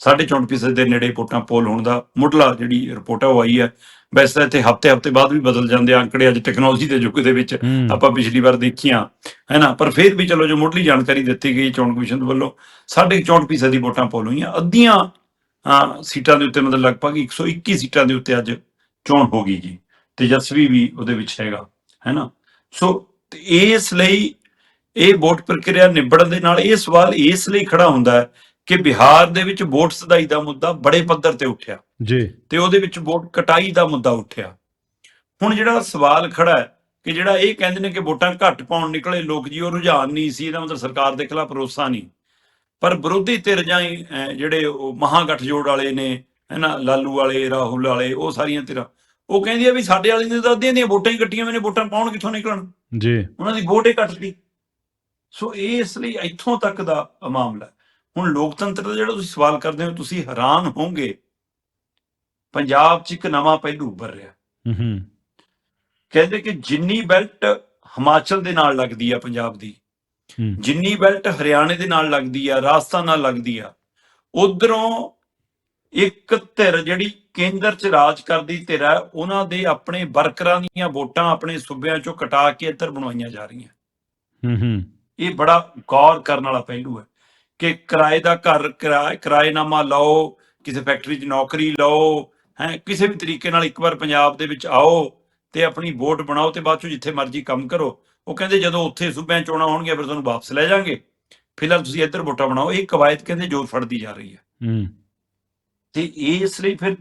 S2: 64 ਫੀਸਦ ਦੇ ਨੇੜੇ ਵੋਟਾਂ ਪੋਲ ਹੋਣ ਦਾ ਮੁੱਢਲਾ ਜਿਹੜੀ ਰਿਪੋਰਟ ਹੈ ਉਹ ਆਈ ਹੈ। ਵੈਸੇ ਤਾਂ ਇੱਥੇ ਹਫ਼ਤੇ ਹਫ਼ਤੇ ਬਾਅਦ ਵੀ ਬਦਲ ਜਾਂਦੇ ਆ ਅੰਕੜੇ ਅੱਜ ਟੈਕਨੋਲੋਜੀ ਦੇ ਯੁੱਗ ਦੇ ਵਿੱਚ ਆਪਾਂ ਪਿਛਲੀ ਵਾਰ ਦੇਖੀਆਂ ਹੈ ਨਾ? ਪਰ ਫਿਰ ਵੀ ਚਲੋ ਜੋ ਮੁੱਢਲੀ ਜਾਣਕਾਰੀ ਦਿੱਤੀ ਗਈ ਚੋਣ ਕਮਿਸ਼ਨ ਵੱਲੋਂ ਸਾਢੇ 64 ਫੀਸਦ ਦੀ ਵੋਟਾਂ ਪੋਲ ਹੋਈਆਂ ਅੱਧੀਆਂ ਸੀਟਾਂ ਦੇ ਉੱਤੇ ਮਤਲਬ ਲਗਭਗ 121 ਸੀਟਾਂ ਦੇ ਉੱਤੇ ਅੱਜ ਚੋਣ ਹੋ ਗਈ ਜੀ ਤੇਜਸਵੀ ਵੀ ਉਹਦੇ ਵਿੱਚ ਹੈਗਾ ਹੈ ਨਾ? ਸੋ ਇਸ ਲਈ ਇਹ ਵੋਟ ਪ੍ਰਕਿਰਿਆ ਨਿਬੜਨ ਦੇ ਨਾਲ ਇਹ ਸਵਾਲ ਇਸ ਲਈ ਖੜਾ ਹੁੰਦਾ ਹੈ ਕਿ ਬਿਹਾਰ ਦੇ ਵਿੱਚ ਵੋਟ ਸਦਾਈ ਦਾ ਮੁੱਦਾ ਬੜੇ ਪੱਧਰ ਤੇ ਉੱਠਿਆ।
S1: ਜੀ।
S2: ਤੇ ਉਹਦੇ ਵਿੱਚ ਵੋਟ ਕਟਾਈ ਦਾ ਮੁੱਦਾ ਉੱਠਿਆ। ਹੁਣ ਜਿਹੜਾ ਸਵਾਲ ਖੜਾ ਹੈ ਕਿ ਜਿਹੜਾ ਇਹ ਕਹਿੰਦੇ ਨੇ ਕਿ ਵੋਟਾਂ ਘੱਟ ਪਾਉਣ ਨਿਕਲੇ ਲੋਕ ਜੀ ਉਹ ਰੁਝਾਨ ਨਹੀਂ ਸੀ ਇਹਦਾ ਮਤਲਬ ਸਰਕਾਰ ਦੇ ਖਿਲਾਫ ਭਰੋਸਾ ਨਹੀਂ। ਪਰ ਵਿਰੋਧੀ ਧਿਰ ਜਾਂ ਜਿਹੜੇ ਉਹ ਮਹਾਗਠਜੋੜ ਵਾਲੇ ਨੇ ਹੈਨਾ ਲਾਲੂ ਵਾਲੇ ਰਾਹੁਲ ਵਾਲੇ ਉਹ ਸਾਰੀਆਂ ਧਿਰਾਂ ਉਹ ਕਹਿੰਦੀ ਆ ਵੀ ਸਾਡੇ ਵਾਲੇ ਨੇ ਤਾਂ ਅੱਧੀਆਂ ਦੀਆਂ ਵੋਟਾਂ ਹੀ ਕੱਟੀਆਂ ਮੈਨੇ ਵੋਟਾਂ ਪਾਉਣ ਕਿੱਥੋਂ ਨਿਕਲਣ?
S1: ਜੀ।
S2: ਉਹਨਾਂ ਦੀ ਵੋਟ ਹੀ ਕੱਟ ਲਈ ਸੋ ਇਹ ਇਸ ਲਈ ਇੱਥੋਂ ਤੱਕ ਦਾ ਮਾਮਲਾ। ਹੁਣ ਲੋਕਤੰਤਰ ਦਾ ਜਿਹੜਾ ਤੁਸੀਂ ਸਵਾਲ ਕਰਦੇ ਹੋ ਤੁਸੀਂ ਹੈਰਾਨ ਹੋਵੋਗੇ। ਪੰਜਾਬ 'ਚ ਇੱਕ ਨਵਾਂ ਪਹਿਲੂ ਉੱਭਰ ਰਿਹਾ।
S1: ਹੂੰ
S2: ਕਹਿੰਦੇ ਕਿ ਜਿੰਨੀ ਬੈਲਟ ਹਿਮਾਚਲ ਦੇ ਨਾਲ ਲੱਗਦੀ ਆ ਪੰਜਾਬ ਦੀ। ਜਿੰਨੀ ਬੈਲਟ ਹਰਿਆਣੇ ਦੇ ਨਾਲ ਲੱਗਦੀ ਆ ਰਾਜਸਥਾਨ ਨਾਲ ਲੱਗਦੀ ਆ ਉਧਰੋਂ ਇੱਕ ਧਿਰ ਜਿਹੜੀ ਕੇਂਦਰ 'ਚ ਰਾਜ ਕਰਦੀ ਧਿਰ ਹੈ ਉਹਨਾਂ ਦੇ ਆਪਣੇ ਵਰਕਰਾਂ ਦੀਆਂ ਵੋਟਾਂ ਆਪਣੇ ਸੂਬਿਆਂ 'ਚੋਂ ਕਟਾ ਕੇ ਇੱਧਰ ਬਣਵਾਈਆਂ ਜਾ ਰਹੀਆਂ।
S1: ਹੂੰ ਹੂੰ
S2: ਇਹ ਬੜਾ ਗੌਰ ਕਰਨ ਵਾਲਾ ਪਹਿਲੂ ਹੈ। ਕਿ ਕਿਰਾਏ ਦਾ ਘਰ ਕਿਰਾਏ ਕਿਰਾਏਨਾਮਾ ਲਓ ਕਿਸੇ ਫੈਕਟਰੀ 'ਚ ਨੌਕਰੀ ਲਓ ਹੈ ਕਿਸੇ ਵੀ ਤਰੀਕੇ ਨਾਲ ਇੱਕ ਵਾਰ ਪੰਜਾਬ ਦੇ ਵਿੱਚ ਆਓ ਤੇ ਆਪਣੀ ਵੋਟ ਬਣਾਓ ਤੇ ਬਾਅਦ ਚੋਂ ਜਿੱਥੇ ਮਰਜ਼ੀ ਕੰਮ ਕਰੋ। ਉਹ ਕਹਿੰਦੇ ਜਦੋਂ ਉੱਥੇ ਸੂਬਿਆਂ ਚੋਣਾਂ ਹੋਣਗੀਆਂ ਫਿਰ ਤੁਹਾਨੂੰ ਵਾਪਸ ਲੈ ਜਾਾਂਗੇ ਫਿਲਹਾਲ ਤੁਸੀਂ ਇੱਧਰ ਵੋਟਾਂ ਬਣਾਓ। ਇਹ ਕਵਾਇਦ ਕਹਿੰਦੇ ਜ਼ੋਰ ਫੜਦੀ ਜਾ ਰਹੀ ਹੈ।
S1: ਹੂੰ।
S2: ਤੇ ਇਸ ਲਈ ਫਿਰ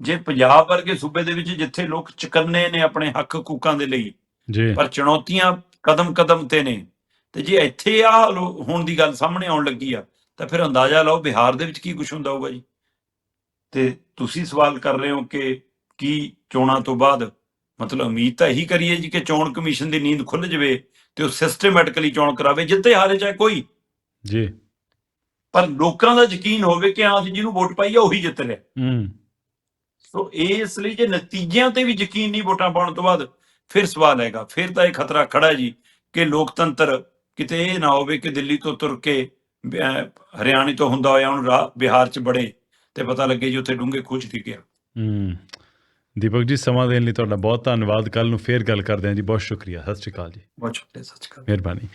S2: ਜੇ ਪੰਜਾਬ ਵਰਗੇ ਸੂਬੇ ਦੇ ਵਿੱਚ ਜਿੱਥੇ ਲੋਕ ਚਕੰਨੇ ਨੇ ਆਪਣੇ ਹੱਕ ਹਕੂਕਾਂ ਦੇ ਲਈ
S1: ਜੀ।
S2: ਪਰ ਚੁਣੌਤੀਆਂ ਕਦਮ ਕਦਮ ਤੇ ਨੇ ਤੇ ਜੇ ਇੱਥੇ ਆ ਹੁਣ ਦੀ ਗੱਲ ਸਾਹਮਣੇ ਆਉਣ ਲੱਗੀ ਆ ਤਾਂ ਫਿਰ ਅੰਦਾਜ਼ਾ ਲਾਓ ਬਿਹਾਰ ਦੇ ਵਿੱਚ ਕੀ ਕੁਝ ਹੁੰਦਾ ਹੋਊਗਾ ਜੀ। ਤੇ ਤੁਸੀਂ ਸਵਾਲ ਕਰ ਰਹੇ ਹੋ ਕਿ ਕੀ ਚੋਣਾਂ ਤੋਂ ਬਾਅਦ ਮਤਲਬ ਉਮੀਦ ਤਾਂ ਇਹੀ ਕਰੀਏ ਜੀ ਕਿ ਚੋਣ ਕਮਿਸ਼ਨ ਦੀ ਨੀਂਦ ਖੁੱਲ ਜਵੇ ਤੇ ਉਹ ਸਿਸਟਮੈਟਿਕਲੀ ਚੋਣ ਕਰਾਵੇ ਜਿੱਤੇ ਹਾਰੇ ਚਾਹੇ ਕੋਈ।
S1: ਜੀ।
S2: ਪਰ ਲੋਕਾਂ ਦਾ ਯਕੀਨ ਹੋਵੇ ਕਿ ਅਸੀਂ ਜਿਹਨੂੰ ਵੋਟ ਪਾਈ ਆ ਉਹੀ ਜਿੱਤ ਰਿਹਾ
S1: ਹੂੰ।
S2: ਸੋ ਇਸ ਲਈ ਜੇ ਨਤੀਜਿਆਂ ਤੇ ਵੀ ਯਕੀਨ ਨਹੀਂ ਵੋਟਾਂ ਪਾਉਣ ਤੋਂ ਬਾਅਦ ਫਿਰ ਸਵਾਲ ਹੈਗਾ। ਫਿਰ ਤਾਂ ਇਹ ਖਤਰਾ ਖੜਾ ਹੈ ਜੀ ਕਿ ਲੋਕਤੰਤਰ ਕਿਤੇ ਇਹ ਨਾ ਹੋਵੇ ਕਿ ਦਿੱਲੀ ਤੋਂ ਤੁਰ ਕੇ ਹਰਿਆਣੇ ਤੋਂ ਹੁੰਦਾ ਹੋਇਆ ਹੁਣ ਬਿਹਾਰ ਚ ਬੜੇ ਤੇ ਪਤਾ ਲੱਗੇ ਜੀ ਉੱਥੇ ਡੂੰਘੇ ਖੂਚ ਡਿੱਗਿਆ
S1: ਹੂੰ। ਦੀਪਕ ਜੀ ਸਮਾਂ ਦੇਣ ਲਈ ਤੁਹਾਡਾ ਬਹੁਤ ਧੰਨਵਾਦ। ਕੱਲ ਨੂੰ ਫੇਰ ਗੱਲ ਕਰਦੇ ਹਾਂ ਜੀ। ਬਹੁਤ ਸ਼ੁਕਰੀਆ। ਸਤਿ ਸ਼੍ਰੀ ਅਕਾਲ ਜੀ।
S2: ਬਹੁਤ ਸ਼ੁਕਰੀਆ ਸੱਚ ਕਰ
S1: ਮਿਹਰਬਾਨੀ।